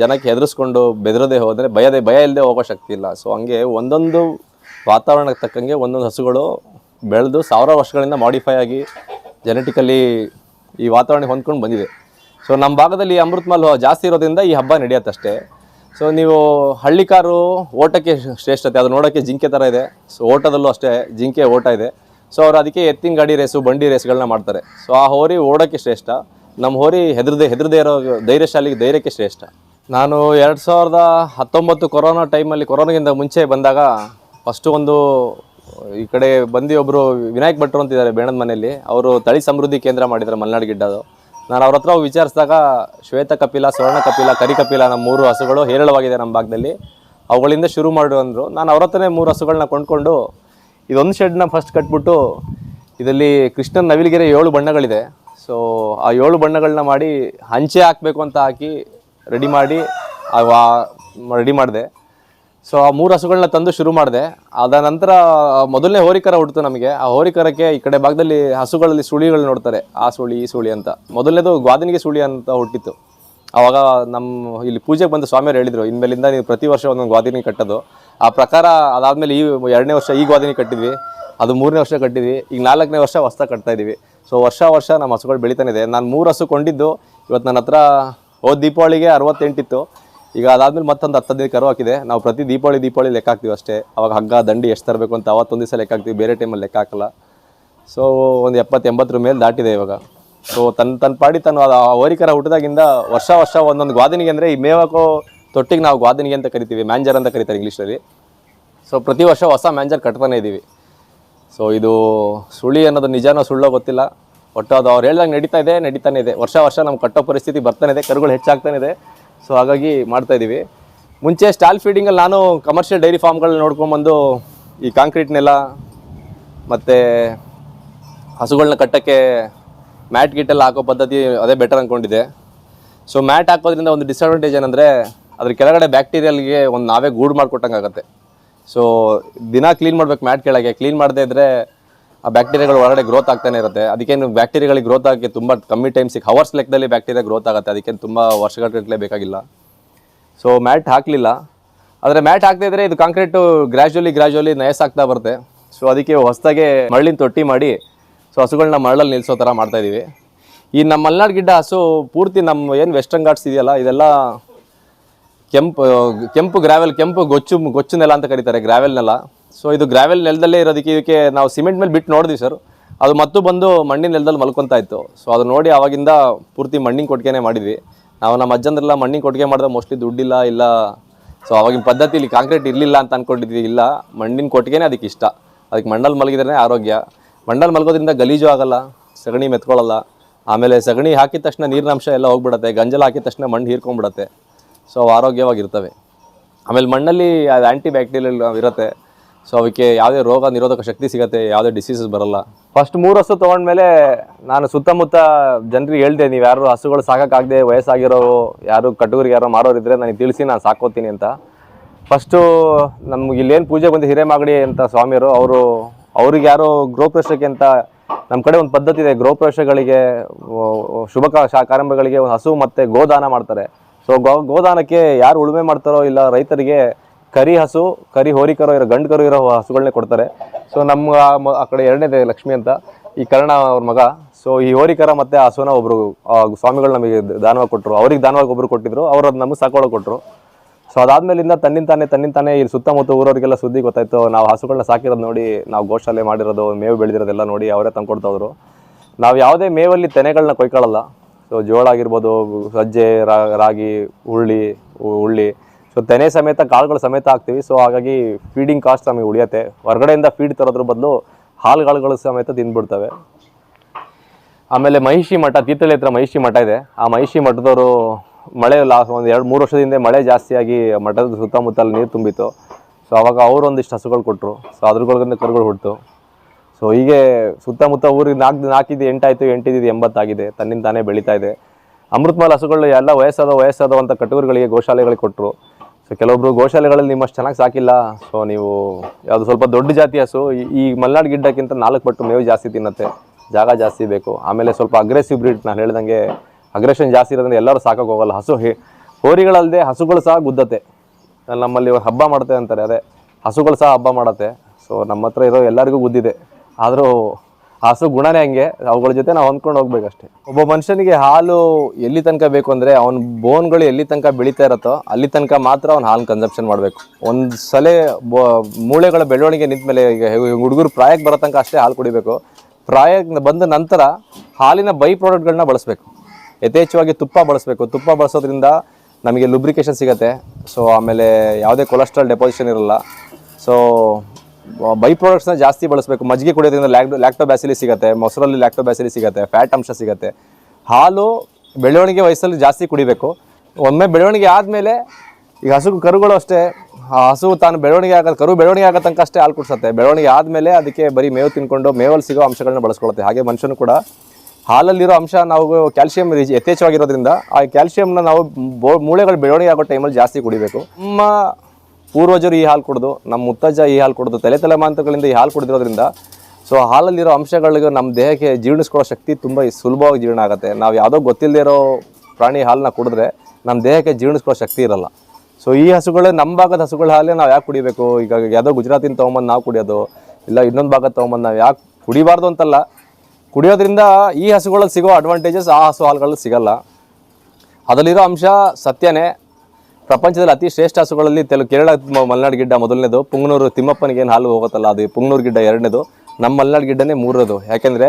ಜನಕ್ಕೆ ಹೆದರಿಸ್ಕೊಂಡು ಬೆದರದೇ ಹೋದರೆ ಭಯದೇ ಭಯ ಇಲ್ಲದೆ ಹೋಗೋ ಶಕ್ತಿ ಇಲ್ಲ. ಸೊ ಹಂಗೆ ಒಂದೊಂದು ವಾತಾವರಣಕ್ಕೆ ತಕ್ಕಂಗೆ ಒಂದೊಂದು ಹಸುಗಳು ಬೆಳೆದು ಸಾವಿರ ವರ್ಷಗಳಿಂದ ಮಾಡಿಫೈ ಆಗಿ ಜೆನೆಟಿಕಲಿ ಈ ವಾತಾವರಣಕ್ಕೆ ಹೊಂದ್ಕೊಂಡು ಬಂದಿದೆ. ಸೊ ನಮ್ಮ ಭಾಗದಲ್ಲಿ ಅಮೃತ್ಮಲ್ ಜಾಸ್ತಿ ಇರೋದ್ರಿಂದ ಈ ಹಬ್ಬ ನಡೆಯುತ್ತಷ್ಟೇ ಸೊ ನೀವು ಹಳ್ಳಿ ಕಾರು ಓಟಕ್ಕೆ ಶ್ರೇಷ್ಠತೆ, ಅದು ನೋಡೋಕ್ಕೆ ಜಿಂಕೆ ಥರ ಇದೆ. ಸೊ ಓಟದಲ್ಲೂ ಅಷ್ಟೇ ಜಿಂಕೆ ಓಟ ಇದೆ. ಸೊ ಅವ್ರು ಅದಕ್ಕೆ ಎತ್ತಿನ ಗಾಡಿ ರೇಸು, ಬಂಡಿ ರೇಸ್ಗಳನ್ನ ಮಾಡ್ತಾರೆ. ಸೊ ಆ ಹೋರಿ ಓಡೋಕ್ಕೆ ಶ್ರೇಷ್ಠ. ನಮ್ಮ ಹೋರಿ ಹೆದರದೆ, ಹೆದರದೇ ಇರೋ ಧೈರ್ಯಶಾಲಿಗೆ ಧೈರ್ಯಕ್ಕೆ ಶ್ರೇಷ್ಠ. ನಾನು ಎರಡು ಸಾವಿರದ ಹತ್ತೊಂಬತ್ತು ಕೊರೋನಾ ಟೈಮಲ್ಲಿ ಕೊರೋನಾಗಿಂತ ಮುಂಚೆ ಬಂದಾಗ ಫಸ್ಟು ಒಂದು, ಈ ಕಡೆ ಬಂದು ಒಬ್ಬರು ವಿನಾಯಕ್ ಭಟ್ರು ಅಂತಿದ್ದಾರೆ ಬೇಣದ ಮನೆಯಲ್ಲಿ. ಅವರು ತಳಿ ಸಮೃದ್ಧಿ ಕೇಂದ್ರ ಮಾಡಿದ್ದಾರೆ ಮಲೆನಾಡು ಗಿಡ್ಡದು. ನಾನು ಅವ್ರ ಹತ್ರ ವಿಚಾರಿಸಿದಾಗ ಶ್ವೇತ ಕಪಿಲ, ಸ್ವರ್ಣ ಕಪಿಲ, ಕರಿ ಕಪಿಲ ನಮ್ಮ ಮೂರು ಹಸುಗಳು ಹೇರಳವಾಗಿದೆ ನಮ್ಮ ಭಾಗದಲ್ಲಿ. ಅವುಗಳಿಂದ ಶುರು ಮಾಡು ಅಂದರು. ನಾನು ಅವ್ರ ಹತ್ರನೇ ಮೂರು ಹಸುಗಳನ್ನ ಕೊಂಡ್ಕೊಂಡು ಇದೊಂದು ಶೆಡ್ನ ಫಸ್ಟ್ ಕಟ್ಬಿಟ್ಟು ಇದರಲ್ಲಿ ಕೃಷ್ಣನ ನವಿಲ್ಗೆರೆ ಏಳು ಬಣ್ಣಗಳಿದೆ. ಸೊ ಆ ಏಳು ಬಣ್ಣಗಳನ್ನ ಮಾಡಿ ಹಂಚೆ ಹಾಕಬೇಕು ಅಂತ ಹಾಕಿ ರೆಡಿ ಮಾಡಿ ರೆಡಿ ಮಾಡಿದೆ. ಸೊ ಆ ಮೂರು ಹಸುಗಳನ್ನ ತಂದು ಶುರು ಮಾಡಿದೆ. ಅದ ನಂತರ ಮೊದಲನೇ ಹೋರಿಕರ ಹುಡ್ತು ನಮಗೆ. ಆ ಹೋರಿಕರಕ್ಕೆ ಈ ಕಡೆ ಭಾಗದಲ್ಲಿ ಹಸುಗಳಲ್ಲಿ ಸುಳಿಗಳು ನೋಡ್ತಾರೆ. ಆ ಸುಳಿ, ಈ ಸುಳಿ ಅಂತ. ಮೊದಲನೇದು ಗ್ವಾದಿನಿಗೆ ಸುಳಿ ಅಂತ ಹುಟ್ಟಿತ್ತು. ಆವಾಗ ನಮ್ಮ ಇಲ್ಲಿ ಪೂಜೆಗೆ ಬಂದು ಸ್ವಾಮಿಯವರು ಹೇಳಿದರು, ಇನ್ಮೇಲಿಂದ ನೀವು ಪ್ರತಿ ವರ್ಷ ಒಂದೊಂದು ಗ್ವಾದಿನಿ ಕಟ್ಟೋದು. ಆ ಪ್ರಕಾರ ಅದಾದಮೇಲೆ ಈ ಎರಡನೇ ವರ್ಷ ಈ ಗ್ವಾದಿನಿ ಕಟ್ಟಿದ್ವಿ. ಅದು ಮೂರನೇ ವರ್ಷ ಕಟ್ಟಿದ್ವಿ. ಈಗ ನಾಲ್ಕನೇ ವರ್ಷ ಹೊಸ ಕಟ್ತಾ ಇದ್ದೀವಿ ಸೊ ವರ್ಷ ವರ್ಷ ನಮ್ಮ ಹಸುಗಳು ಬೆಳಿತಾನೆ ನಾನು ಮೂರು ಹಸು ಕೊಂಡಿದ್ದು, ಇವತ್ತು ನನ್ನ ಹತ್ರ ಹೋದ ದೀಪಾವಳಿಗೆ ಅರವತ್ತೆಂಟಿತ್ತು. ಈಗ ಅದಾದ್ಮೇಲೆ ಮತ್ತೊಂದು ಹತ್ತು ಹದಿನೈದು ಕರು ಹಾಕಿದೆ. ನಾವು ಪ್ರತಿ ದೀಪಾವಳಿ ದೀಪಾವಳಿ ಲೆಕ್ಕ ಹಾಕ್ತೀವಿ ಅಷ್ಟೇ. ಅವಾಗ ಹಗ್ಗ, ದಂಡಿ ಎಷ್ಟು ತರಬೇಕು ಅಂತ ಅವತ್ತೊಂದು ದಿವಸ ಲೆಕ್ಕ ಹಾಕ್ತೀವಿ. ಬೇರೆ ಟೈಮಲ್ಲಿ ಲೆಕ್ಕ ಹಾಕಲ್ಲ. ಸೊ ಒಂದು ಎಪ್ಪತ್ತು ಎಂಬತ್ತರ ಮೇಲೆ ದಾಟಿದೆ ಇವಾಗ. ಸೊ ತನ್ನ ತನ್ನ ಪಾಡಿ ತಾನು ಆ ಹೋರಿಕರ ಹುಟ್ಟಿದಾಗಿಂದ ವರ್ಷ ವರ್ಷ ಒಂದೊಂದು ಗ್ವಾದಿನಿಗೆ ಅಂದರೆ ಈ ಮೇವಕೋ ತೊಟ್ಟಿಗೆ ನಾವು ಗ್ವಾದಿನಿಗೆ ಅಂತ ಕರಿತೀವಿ. ಮ್ಯಾಂಜರ್ ಅಂತ ಕರೀತಾರೆ ಇಂಗ್ಲೀಷಲ್ಲಿ ಸೊ ಪ್ರತಿ ವರ್ಷ ಹೊಸ ಮ್ಯಾಂಜರ್ ಕಟ್ತಾನೆ ಇದ್ದೀವಿ ಸೊ ಇದು ಸುಳಿ ಅನ್ನೋದು ನಿಜನೋ ಸುಳ್ಳೋ ಗೊತ್ತಿಲ್ಲ. ಒಟ್ಟು ಅದು ಅವ್ರು ಹೇಳ್ದಂಗೆ ನಡೀತಾ ಇದೆ, ನಡೀತಾನೆ ಇದೆ. ವರ್ಷ ವರ್ಷ ನಮ್ಗೆ ಕಟ್ಟೋ ಪರಿಸ್ಥಿತಿ ಬರ್ತಾನೆ ಇದೆ. ಕರುಗಳು ಹೆಚ್ಚಾಗ್ತಾನೆ ಇದೆ. ಸೊ ಹಾಗಾಗಿ ಮಾಡ್ತಾ ಇದ್ದೀವಿ ಮುಂಚೆ ಸ್ಟಾಲ್ ಫೀಡಿಂಗಲ್ಲಿ ನಾನು ಕಮರ್ಷಿಯಲ್ ಡೈರಿ ಫಾರ್ಮ್ಗಳನ್ನ ನೋಡ್ಕೊಂಬಂದು ಈ ಕಾಂಕ್ರೀಟ್ನೆಲ್ಲ ಮತ್ತು ಹಸುಗಳನ್ನ ಕಟ್ಟೋಕ್ಕೆ ಮ್ಯಾಟ್ ಗಿಟ್ಟೆಲ್ಲ ಹಾಕೋ ಪದ್ಧತಿ ಅದೇ ಬೆಟರ್ ಅಂದ್ಕೊಂಡಿದೆ ಸೊ ಮ್ಯಾಟ್ ಹಾಕೋದ್ರಿಂದ ಒಂದು ಡಿಸ್ಅಡ್ವಾಂಟೇಜ್ ಏನಂದರೆ ಅದ್ರ ಕೆಳಗಡೆ ಬ್ಯಾಕ್ಟೀರಿಯಲ್ಗೆ ಒಂದು ನಾವೇ ಗೂಡು ಮಾಡಿಕೊಟ್ಟಂಗೆ ಆಗುತ್ತೆ ಸೊ ದಿನ ಕ್ಲೀನ್ ಮಾಡ್ಬೇಕು ಮ್ಯಾಟ್ ಕೆಳಗೆ. ಕ್ಲೀನ್ ಮಾಡದೇ ಇದ್ದರೆ ಆ ಬ್ಯಾಕ್ಟೀರಿಯಾಗಳು ಒಳಗಡೆ ಗ್ರೋತ್ ಆಗ್ತಾನೆ ಇರುತ್ತೆ. ಅದಕ್ಕೇನು ಬ್ಯಾಕ್ಟೀರಿಯಾಗಳಿಗೆ ಗ್ರೋತ್ ಆಗಕ್ಕೆ ತುಂಬ ಕಮ್ಮಿ ಟೈಮ್ ಸಿಕ್ ಹವರ್ಸ್ ಲೆಕ್ಕದಲ್ಲಿ ಬ್ಯಾಕ್ಟೀರಿಯಾ ಗ್ರೋತ್ ಆಗುತ್ತೆ. ಅದಕ್ಕೆ ತುಂಬ ವರ್ಷಗಟ್ಟಲೆ ಬೇಕಾಗಿಲ್ಲ. ಸೊ ಮ್ಯಾಟ್ ಹಾಕಲಿಲ್ಲ. ಆದರೆ ಮ್ಯಾಟ್ ಹಾಕ್ತಿದ್ರೆ ಇದು ಕಾಂಕ್ರೀಟು ಗ್ರ್ಯಾಜುವಲಿ ಗ್ರ್ಯಾಜುವಲಿ ನಯಸ್ಸಾಗ್ತಾ ಬರುತ್ತೆ. ಸೊ ಅದಕ್ಕೆ ಹೊಸದಾಗೆ ಮರಳಿನ ತೊಟ್ಟಿ ಮಾಡಿ ಸೊ ಹಸುಗಳನ್ನ ಮರಳಲ್ಲಿ ನಿಲ್ಲಿಸೋ ಥರ ಮಾಡ್ತಾಯಿದ್ದೀವಿ ಈ ನಮ್ಮ ಮಲೆನಾಡು ಗಿಡ್ಡ ಹಸು ಪೂರ್ತಿ ನಮ್ಮ ಏನು ವೆಸ್ಟರ್ನ್ ಘಾಟ್ಸ್ ಇದೆಯಲ್ಲ, ಇದೆಲ್ಲ ಕೆಂಪು ಕೆಂಪು ಗ್ರಾವೆಲ್ ಕೆಂಪು ಗೊಚ್ಚು ಗೊಚ್ಚು ನೆಲ ಅಂತ ಕರೀತಾರೆ ಗ್ರಾವೆಲ್ ನೆಲ. ಸೊ ಇದು ಗ್ರಾವೆಲ್ ನೆಲದಲ್ಲೇ ಇರೋದಕ್ಕೆ ಇದಕ್ಕೆ ನಾವು ಸಿಮೆಂಟ್ ಮೇಲೆ ಬಿಟ್ಟು ನೋಡಿದ್ವಿ ಸರ್ ಅದು ಮತ್ತು ಬಂದು ಮಣ್ಣಿನ ನೆಲದಲ್ಲಿ ಮಲ್ಕೊತಾ ಇತ್ತು. ಸೊ ಅದು ನೋಡಿ ಅವಾಗಿಂದ ಪೂರ್ತಿ ಮಣ್ಣಿನ ಕೊಟ್ಟಿಗೆನೇ ಮಾಡಿದ್ವಿ. ನಾವು ನಮ್ಮ ಅಜ್ಜಂದ್ರೆಲ್ಲ ಮಣ್ಣಿನ ಕೊಟ್ಟಿಗೆ ಮಾಡಿದ್ರೆ ಮೋಸ್ಟ್ಲಿ ದುಡ್ಡಿಲ್ಲ, ಇಲ್ಲ. ಸೊ ಅವಾಗಿನ ಇಲ್ಲಿ ಕಾಂಕ್ರೀಟ್ ಇರಲಿಲ್ಲ ಅಂತ ಅಂದ್ಕೊಂಡಿದ್ವಿ ಇಲ್ಲ. ಮಣ್ಣಿನ ಕೊಟ್ಟಿಗೆನೇ ಅದಕ್ಕೆ ಇಷ್ಟ. ಅದಕ್ಕೆ ಮಣ್ಣಲ್ಲಿ ಮಲಗಿದ್ರೆ ಆರೋಗ್ಯ. ಮಣ್ಣಲ್ಲಿ ಮಲಗೋದ್ರಿಂದ ಗಲೀಜು ಆಗಲ್ಲ, ಸಗಣಿ ಮೆತ್ಕೊಳ್ಳಲ್ಲ. ಆಮೇಲೆ ಸಗಣಿ ಹಾಕಿದ ತಕ್ಷಣ ನೀರಿನ ಅಂಶ ಎಲ್ಲ ಹೋಗ್ಬಿಡತ್ತೆ, ಗಂಜಲ ಹಾಕಿದ ತಕ್ಷಣ ಮಣ್ಣು ಹೀರ್ಕೊಂಡ್ಬಿಡತ್ತೆ ಸೊ ಆರೋಗ್ಯವಾಗಿರ್ತವೆ. ಆಮೇಲೆ ಮಣ್ಣಲ್ಲಿ ಅದು ಆ್ಯಂಟಿ ಬ್ಯಾಕ್ಟೀರಿಯಲ್ ಇರುತ್ತೆ. ಸೊ ಅವಕ್ಕೆ ಯಾವುದೇ ರೋಗ ನಿರೋಧಕ ಶಕ್ತಿ ಸಿಗುತ್ತೆ, ಯಾವುದೇ ಡಿಸೀಸಸ್ ಬರಲ್ಲ. ಫಸ್ಟ್ ಮೂರು ಹಸು ತೊಗೊಂಡ್ಮೇಲೆ ನಾನು ಸುತ್ತಮುತ್ತ ಜನರಿಗೆ ಹೇಳ್ದೆ, ನೀವು ಯಾರು ಹಸುಗಳು ಸಾಕೋಕ್ಕಾಗದೆ ವಯಸ್ಸಾಗಿರೋ, ಯಾರು ಕಟ್ಟುಗರಿಗೆ ಯಾರೋ ಮಾರೋರಿದ್ರೆ ನನಗೆ ತಿಳಿಸಿ, ನಾನು ಸಾಕೋತೀನಿ ಅಂತ. ಫಸ್ಟು ನಮ್ಗೆ ಇಲ್ಲೇನು ಪೂಜೆ ಬಂದು ಹಿರೇಮಾಗಡಿ ಅಂತ ಸ್ವಾಮಿಯರು, ಅವರು, ಅವ್ರಿಗೆ ಯಾರೋ ಗೃಹಪ್ರವೇಶಕ್ಕೆ ಅಂತ ನಮ್ಮ ಕಡೆ ಒಂದು ಪದ್ಧತಿ ಇದೆ. ಗೃಹಪ್ರವೇಶಗಳಿಗೆ ಶುಭ ಕಾರಂಭಗಳಿಗೆ ಒಂದು ಹಸು ಮತ್ತು ಗೋದಾನ ಮಾಡ್ತಾರೆ. ಸೊ ಗೋ, ಗೋದಾನಕ್ಕೆ ಯಾರು ಉಳುಮೆ ಮಾಡ್ತಾರೋ ಇಲ್ಲ ರೈತರಿಗೆ ಕರಿ ಹಸು, ಕರಿ ಹೋರಿಕರು ಇರೋ ಗಂಡು ಕರು ಇರೋ ಹಸುಗಳನ್ನೇ ಕೊಡ್ತಾರೆ. ಸೊ ನಮ್ಮ ಆ ಕಡೆ ಎರಡನೇದೇ ಲಕ್ಷ್ಮಿ ಅಂತ, ಈ ಕರ್ಣ ಅವ್ರ ಮಗ. ಸೊ ಈ ಹೋರಿಕರ ಮತ್ತೆ ಹಸುನ ಒಬ್ರು ಸ್ವಾಮಿಗಳು ನಮಗೆ ದಾನವಾಗಿ ಕೊಟ್ಟರು ಅವ್ರಿಗೆ ದಾನವಾಗಿ ಒಬ್ರು ಕೊಟ್ಟಿದ್ರು. ಅವ್ರು ಅದು ನಮಗೆ ಸಾಕೊಳ್ಳೋ ಕೊಟ್ಟರು ಸೊ ಅದಾದ್ಮೇಲಿಂದ ತನ್ನಿಂದ ತಾನೇ ತನ್ನಿಂದ ತಾನೇ ಇಲ್ಲಿ ಸುತ್ತಮುತ್ತ ಊರವ್ರಿಗೆಲ್ಲ ಸುದ್ದಿ ಗೊತ್ತಾಯ್ತು. ನಾವು ಹಸುಗಳನ್ನ ಸಾಕಿರೋದು ನೋಡಿ, ನಾವು ಗೋಶಾಲೆ ಮಾಡಿರೋದು, ಮೇವು ಬೆಳೆದಿರೋದೆಲ್ಲ ನೋಡಿ ಅವರೇ ತಂದು ಹೋದ್ರು ನಾವು ಯಾವುದೇ ಮೇವಲ್ಲಿ ತೆನೆಗಳನ್ನ ಕೊಯ್ಕೊಳ್ಳಲ್ಲ ಸೊ ಜೋಳ ಆಗಿರ್ಬೋದು ಸಜ್ಜೆ ರಾಗಿ, ಹುಳ್ಳಿ ಉಳ್ಳಿ ಸೊ ತೆನೆ ಸಮೇತ, ಕಾಳುಗಳು ಸಮೇತ ಹಾಕ್ತೀವಿ. ಸೊ ಹಾಗಾಗಿ ಫೀಡಿಂಗ್ ಕಾಸ್ಟ್ ನಮಗೆ ಉಳಿಯುತ್ತೆ. ಹೊರಗಡೆಯಿಂದ ಫೀಡ್ ತರೋದ್ರ ಬದಲು ಹಾಲುಗಳು ಸಮೇತ ತಿಂದ್ಬಿಡ್ತವೆ ಆಮೇಲೆ ಮಹಿಷಿ ಮಠ ತೀರ್ಥಳ್ಳಿ ಹತ್ರ ಮಹಿಷಿ ಮಠ ಇದೆ. ಆ ಮಹಿಷಿ ಮಠದವರು ಮಳೆ ಲಾಸ್ ಒಂದು ಎರಡು, ಮೂರು ವರ್ಷದಿಂದ ಮಳೆ ಜಾಸ್ತಿಯಾಗಿ ಮಠದ ಸುತ್ತಮುತ್ತಲು ನೀರು ತುಂಬಿತ್ತು. ಸೊ ಅವಾಗ ಅವರು ಒಂದಿಷ್ಟು ಹಸುಗಳು ಕೊಟ್ಟರು ಸೊ ಅದ್ರಗಳಿಂದ ಕರುಗಳು ಹುಟ್ಟು ಸೊ ಹೀಗೆ ಸುತ್ತಮುತ್ತ ಊರಿಗೆ ನಾಲ್ಕು ನಾಲ್ಕಿದ್ದು ಎಂಟಾಯಿತು, ಎಂಟಿದ್ದು ಎಂಬತ್ತಾಗಿದೆ. ತನ್ನಿಂದ ತಾನೇ ಬೆಳೀತಾ ಇದೆ. ಅಮೃತಮಾಲ ಹಸುಗಳು ಎಲ್ಲ ವಯಸ್ಸಾದ ವಯಸ್ಸಾದ ಅಂತ ಕಟೂರುಗಳಿಗೆ ಗೋಶಾಲೆಗಳಿಗೆ ಕೊಟ್ಟರು ಸೊ ಕೆಲವೊಬ್ರು ಗೋಶಾಲೆಗಳಲ್ಲಿ ನಿಮ್ಮಷ್ಟು ಚೆನ್ನಾಗಿ ಸಾಕಿಲ್ಲ. ಸೊ ನೀವು ಯಾವುದು ಸ್ವಲ್ಪ ದೊಡ್ಡ ಜಾತಿ ಹಸು, ಈ- ಮಲ್ನಾಡ್ ಗಿಡ್ಡಕ್ಕಿಂತ ನಾಲ್ಕು ಪಟ್ಟು ಮೇವು ಜಾಸ್ತಿ ತಿನ್ನತ್ತೆ. ಜಾಗ ಜಾಸ್ತಿ ಬೇಕು. ಆಮೇಲೆ ಸ್ವಲ್ಪ ಅಗ್ರೆಸಿವ್ ಬ್ರೀಡ್ ನಾನು ಹೇಳ್ದಂಗೆ ಅಗ್ರೆಷನ್ ಜಾಸ್ತಿ ಇರೋದ್ರೆ ಎಲ್ಲರೂ ಸಾಕೋಕೆ ಹೋಗಲ್ಲ. ಹಸು ಹೋರಿಗಳಲ್ಲದೆ ಹಸುಗಳು ಸಹ ಗುದ್ದತ್ತೆ. ನಮ್ಮಲ್ಲಿ ಹಬ್ಬ ಮಾಡುತ್ತೆ ಅಂತಾರೆ. ಅದೇ, ಹಸುಗಳು ಸಹ ಹಬ್ಬ ಮಾಡುತ್ತೆ. ಸೊ ನಮ್ಮ ಹತ್ರ ಇರೋ ಎಲ್ಲರಿಗೂ ಗುದ್ದಿದೆ. ಆದರೂ ಹಸು ಗುಣನೇ ಹಂಗೆ, ಅವುಗಳ ಜೊತೆ ನಾವು ಹೊಂದ್ಕೊಂಡು ಹೋಗ್ಬೇಕಷ್ಟೇ. ಒಬ್ಬ ಮನುಷ್ಯನಿಗೆ ಹಾಲು ಎಲ್ಲಿ ತನಕ ಬೇಕು ಅಂದರೆ ಅವನ ಬೋನ್ಗಳು ಎಲ್ಲಿ ತನಕ ಬೆಳೀತಾ ಇರುತ್ತೋ ಅಲ್ಲಿ ತನಕ ಮಾತ್ರ ಅವ್ನು ಹಾಲು ಕನ್ಸಂಪ್ಷನ್ ಮಾಡಬೇಕು. ಒಂದು ಸಲ ಮೂಳೆಗಳ ಬೆಳವಣಿಗೆ ನಿಂತ ಮೇಲೆ ಈಗ ಹುಡುಗರು ಪ್ರಾಯಕ್ಕೆ ಬರೋ ತನಕ ಅಷ್ಟೇ ಹಾಲು ಕುಡಿಬೇಕು. ಪ್ರಾಯಕ್ಕೆ ಬಂದ ನಂತರ ಹಾಲಿನ ಬೈ ಪ್ರಾಡಕ್ಟ್ಗಳನ್ನ ಬಳಸಬೇಕು. ಯಥೇಚ್ಛವಾಗಿ ತುಪ್ಪ ಬಳಸಬೇಕು. ತುಪ್ಪ ಬಳಸೋದ್ರಿಂದ ನಮಗೆ ಲುಬ್ರಿಕೇಶನ್ ಸಿಗುತ್ತೆ. ಸೊ ಆಮೇಲೆ ಯಾವುದೇ ಕೊಲೆಸ್ಟ್ರಾಲ್ ಡೆಪಾಸಿಷನ್ ಇರಲ್ಲ. ಸೊ ಬೈ ಪ್ರಾಡಕ್ಟ್ಸ್ನ ಜಾಸ್ತಿ ಬಳಸಬೇಕು. ಮಜ್ಜಿಗೆ ಕುಡಿಯೋದ್ರಿಂದ ಲ್ಯಾಕ್ಟೋ ಬ್ಯಾಸಿಲಿ ಸಿಗುತ್ತೆ, ಮೊಸರಲ್ಲಿ ಲ್ಯಾಕ್ಟೋಬ್ಯಾಸಿಲಿ ಸಿಗುತ್ತೆ ಫ್ಯಾಟ್ ಅಂಶ ಸಿಗುತ್ತೆ. ಹಾಲು ಬೆಳವಣಿಗೆ ವಯಸ್ಸಲ್ಲಿ ಜಾಸ್ತಿ ಕುಡಿಬೇಕು. ಒಮ್ಮೆ ಬೆಳವಣಿಗೆ ಆದಮೇಲೆ ಈಗ ಹಸು ಕರುಗಳು ಅಷ್ಟೇ ಹಸು ತಾನು ಬೆಳವಣಿಗೆ ಆಗೋ ಕರು ಬೆಳವಣಿಗೆ ಆಗೋ ತನಕ ಅಷ್ಟೇ ಹಾಲು ಕುಡಿಸುತ್ತೆ. ಬೆಳವಣಿಗೆ ಆದಮೇಲೆ ಅದಕ್ಕೆ ಬರೀ ಮೇವು ತಿನ್ಕೊಂಡು ಮೇವಲ್ಲಿ ಸಿಗೋ ಅಂಶಗಳನ್ನ ಬಳಸ್ಕೊಳುತ್ತೆ. ಹಾಗೆ ಮನುಷ್ಯನು ಕೂಡ ಹಾಲಲ್ಲಿರೋ ಅಂಶ ನಾವು ಕ್ಯಾಲ್ಸಿಯಂ ಯಥೇಚ್ಛವಾಗಿರೋದ್ರಿಂದ ಆ ಕ್ಯಾಲ್ಸಿಯಂನ ನಾವು ಬೋ ಮೂಳೆಗಳು ಬೆಳವಣಿಗೆ ಆಗೋ ಟೈಮಲ್ಲಿ ಜಾಸ್ತಿ ಕುಡಿಬೇಕು. ನಮ್ಮ ಪೂರ್ವಜರು ಈ ಹಾಲು ಕುಡಿದು, ನಮ್ಮ ಮುತ್ತಜ್ಜ ಈ ಹಾಲು ಕುಡಿದು, ತಲೆ ತಲೆಮಾಂತಗಳಿಂದ ಈ ಹಾಲು ಕುಡಿದಿರೋದ್ರಿಂದ ಸೊ ಹಾಲಲ್ಲಿರೋ ಅಂಶಗಳಿಗೆ ನಮ್ಮ ದೇಹಕ್ಕೆ ಜೀರ್ಣಿಸ್ಕೊಳ್ಳೋ ಶಕ್ತಿ ತುಂಬ ಸುಲಭವಾಗಿ ಜೀರ್ಣ ಆಗುತ್ತೆ. ನಾವು ಯಾವುದೋ ಗೊತ್ತಿಲ್ಲದೆ ಇರೋ ಪ್ರಾಣಿ ಹಾಲನ್ನ ಕುಡಿದ್ರೆ ನಮ್ಮ ದೇಹಕ್ಕೆ ಜೀರ್ಣಿಸ್ಕೊಳ್ಳೋ ಶಕ್ತಿ ಇರಲ್ಲ. ಸೊ ಈ ಹಸುಗಳೇ, ನಮ್ಮ ಭಾಗದ ಹಸುಗಳ ಹಾಲೇ ನಾವು ಯಾಕೆ ಕುಡಿಬೇಕು? ಈಗ ಯಾವುದೋ ಗುಜರಾತಿನ ತೊಗೊಂಬಂದು ನಾವು ಕುಡಿಯೋದು, ಇಲ್ಲ ಇನ್ನೊಂದು ಭಾಗದ ತೊಗೊಂಬಂದು ನಾವು ಯಾಕೆ ಕುಡಿಬಾರ್ದು ಅಂತಲ್ಲ. ಕುಡಿಯೋದ್ರಿಂದ ಈ ಹಸುಗಳಲ್ಲಿ ಸಿಗೋ ಅಡ್ವಾಂಟೇಜಸ್ ಆ ಹಸು ಹಾಲುಗಳಲ್ಲಿ ಸಿಗಲ್ಲ. ಅದರಲ್ಲಿರೋ ಅಂಶ ಸತ್ಯನೇ. ಪ್ರಪಂಚದಲ್ಲಿ ಅತಿ ಶ್ರೇಷ್ಠ ಹಸುಗಳಲ್ಲಿ ತೆಲು ಕೇರಳ ಮಲೆನಾಡು ಗಿಡ್ಡ ಮೊದಲನೇದು. ಪುಂಗನೂರು ತಿಮ್ಮಪ್ಪನಿಗೆ ಏನು ಹಾಲು ಹೋಗುತ್ತಲ್ಲ, ಅದು ಪುಂಗನೂರು ಗಿಡ್ಡ ಎರಡನೇದು. ನಮ್ಮ ಮಲೆನಾಡು ಗಿಡ್ಡನೇ ಮೂರನೇದು. ಯಾಕೆಂದರೆ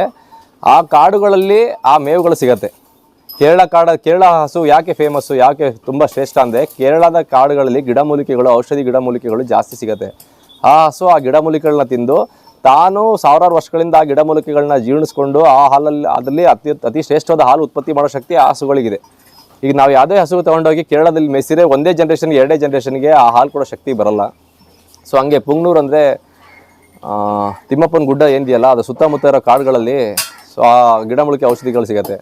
ಆ ಕಾಡುಗಳಲ್ಲಿ ಆ ಮೇವುಗಳು ಸಿಗತ್ತೆ. ಕೇರಳ ಕಾಡ, ಕೇರಳ ಹಸು ಯಾಕೆ ಫೇಮಸ್ಸು ಯಾಕೆ ತುಂಬ ಶ್ರೇಷ್ಠ ಅಂದರೆ ಕೇರಳದ ಕಾಡುಗಳಲ್ಲಿ ಗಿಡಮೂಲಿಕೆಗಳು ಔಷಧಿ ಗಿಡಮೂಲಿಕೆಗಳು ಜಾಸ್ತಿ ಸಿಗತ್ತೆ. ಆ ಹಸು ಆ ಗಿಡಮೂಲಿಕೆಗಳನ್ನ ತಿಂದು ತಾನು ಸಾವಿರಾರು ವರ್ಷಗಳಿಂದ ಆ ಗಿಡಮೂಲಿಕೆಗಳನ್ನ ಜೀರ್ಣಿಸ್ಕೊಂಡು ಆ ಹಾಲಲ್ಲಿ, ಅದರಲ್ಲಿ ಅತಿ ಅತಿ ಶ್ರೇಷ್ಠವಾದ ಹಾಲು ಉತ್ಪತ್ತಿ ಮಾಡೋ ಶಕ್ತಿ ಆ ಹಸುಗಳಿಗಿದೆ. ಈಗ ನಾವು ಯಾವುದೇ ಹಸು ತೊಗೊಂಡೋಗಿ ಕೇರಳದಲ್ಲಿ ಮೆಸಿರೆ ಒಂದೇ ಜನ್ರೇಷನ್ಗೆ ಎರಡೇ ಜನ್ರೇಷನ್ಗೆ ಆ ಹಾಲು ಕೊಡೋ ಶಕ್ತಿ ಬರಲ್ಲ. ಸೊ ಹಂಗೆ ಪುಂಗ್ನೂರು ಅಂದರೆ ತಿಮ್ಮಪ್ಪನ ಗುಡ್ಡ ಏನಿದೆಯಲ್ಲ, ಅದು ಸುತ್ತಮುತ್ತ ಇರೋ ಕಾಡುಗಳಲ್ಲಿ ಸೊ ಆ ಗಿಡಮೂಲಿಕೆ ಔಷಧಿಗಳು ಸಿಗುತ್ತೆ.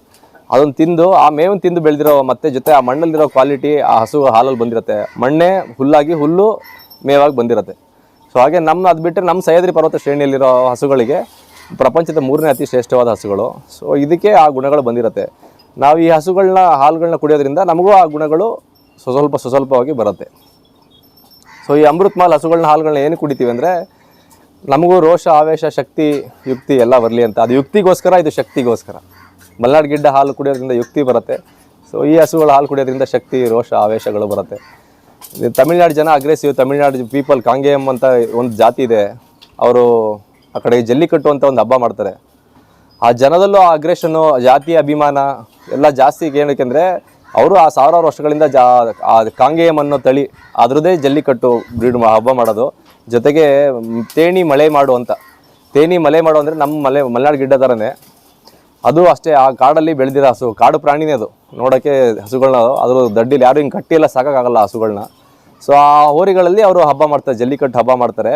ಅದನ್ನು ತಿಂದು, ಆ ಮೇವನ್ನು ತಿಂದು ಬೆಳೆದಿರೋ ಮತ್ತೆ ಜೊತೆ ಆ ಮಣ್ಣಲ್ಲಿರೋ ಕ್ವಾಲಿಟಿ ಆ ಹಸು ಹಾಲಲ್ಲಿ ಬಂದಿರುತ್ತೆ. ಮಣ್ಣೆ ಹುಲ್ಲಾಗಿ ಹುಲ್ಲು ಮೇವಾಗಿ ಬಂದಿರುತ್ತೆ. ಸೊ ಹಾಗೆ ನಮ್ಮ, ಅದು ಬಿಟ್ಟರೆ ನಮ್ಮ ಸಹ್ಯಾದ್ರಿ ಪರ್ವತ ಶ್ರೇಣಿಯಲ್ಲಿರೋ ಹಸುಗಳಿಗೆ ಪ್ರಪಂಚದ ಮೂರನೇ ಅತಿ ಶ್ರೇಷ್ಠವಾದ ಹಸುಗಳು. ಸೊ ಇದಕ್ಕೆ ಆ ಗುಣಗಳು ಬಂದಿರುತ್ತೆ. ನಾವು ಈ ಹಸುಗಳನ್ನ ಹಾಲುಗಳನ್ನ ಕುಡಿಯೋದ್ರಿಂದ ನಮಗೂ ಆ ಗುಣಗಳು ಸ್ವಸ್ವಲ್ಪ ಸ್ವಸ್ವಲ್ಪವಾಗಿ ಬರುತ್ತೆ. ಸೊ ಈ ಅಮೃತ್ ಮಾಲ್ ಹಸುಗಳನ್ನ ಹಾಲುಗಳನ್ನ ಏನು ಕುಡಿತೀವಿ ಅಂದರೆ ನಮಗೂ ರೋಷ, ಆವೇಶ, ಶಕ್ತಿ, ಯುಕ್ತಿ ಎಲ್ಲ ಬರಲಿ ಅಂತ. ಅದು ಯುಕ್ತಿಗೋಸ್ಕರ, ಇದು ಶಕ್ತಿಗೋಸ್ಕರ. ಮಲ್ನಾಡ್ ಗಿಡ್ಡ ಹಾಲು ಕುಡಿಯೋದ್ರಿಂದ ಯುಕ್ತಿ ಬರುತ್ತೆ. ಸೊ ಈ ಹಸುಗಳ ಹಾಲು ಕುಡಿಯೋದ್ರಿಂದ ಶಕ್ತಿ, ರೋಷ, ಆವೇಶಗಳು ಬರುತ್ತೆ. ತಮಿಳ್ನಾಡು ಜನ ಅಗ್ರೆಸಿವ್ ತಮಿಳ್ನಾಡು ಪೀಪಲ್ ಕಾಂಗೇಯಂ ಅಂತ ಒಂದು ಜಾತಿ ಇದೆ. ಅವರು ಆ ಕಡೆ ಜಲ್ಲಿಕಟ್ಟು ಅಂತ ಒಂದು ಹಬ್ಬ ಮಾಡ್ತಾರೆ. ಆ ಜನದಲ್ಲೂ ಆ ಅಗ್ರೆಷನ್ನು ಜಾತಿ ಅಭಿಮಾನ ಎಲ್ಲ ಜಾಸ್ತಿ ಏನಕ್ಕೆಂದರೆ ಅವರು ಆ ಸಾವಿರಾರು ವರ್ಷಗಳಿಂದ ಜಾ, ಆ ಕಾಂಗೇಯಂ ಅನ್ನೋ ತಳಿ ಅದರದೇ ಜಲ್ಲಿಕಟ್ಟು ಬ್ರೀಡ್ ಹಬ್ಬ ಮಾಡೋದು. ಜೊತೆಗೆ ತೇಣಿ ಮಳೆ ಮಾಡು ಅಂತ. ತೇಣಿ ಮಲೆ ಮಾಡು ಅಂದರೆ ನಮ್ಮ ಮಲೆ, ಮಲೆನಾಡು ಗಿಡ್ಡ ಥರನೇ ಅದು ಅಷ್ಟೇ, ಆ ಕಾಡಲ್ಲಿ ಬೆಳೆದಿರೋ ಹಸು, ಕಾಡು ಪ್ರಾಣಿನೇ ಅದು. ನೋಡೋಕ್ಕೆ ಹಸುಗಳನ್ನ ಅದ್ರ ದಡ್ಡಿಲಿ ಯಾರು ಹಿಂಗೆ ಕಟ್ಟಿ ಎಲ್ಲ ಸಾಕಾಗಲ್ಲ ಹಸುಗಳನ್ನ ಸೊ ಆ ಹೋರಿಗಳಲ್ಲಿ ಅವರು ಹಬ್ಬ ಮಾಡ್ತಾರೆ, ಜಲ್ಲಿಕಟ್ಟು ಹಬ್ಬ ಮಾಡ್ತಾರೆ.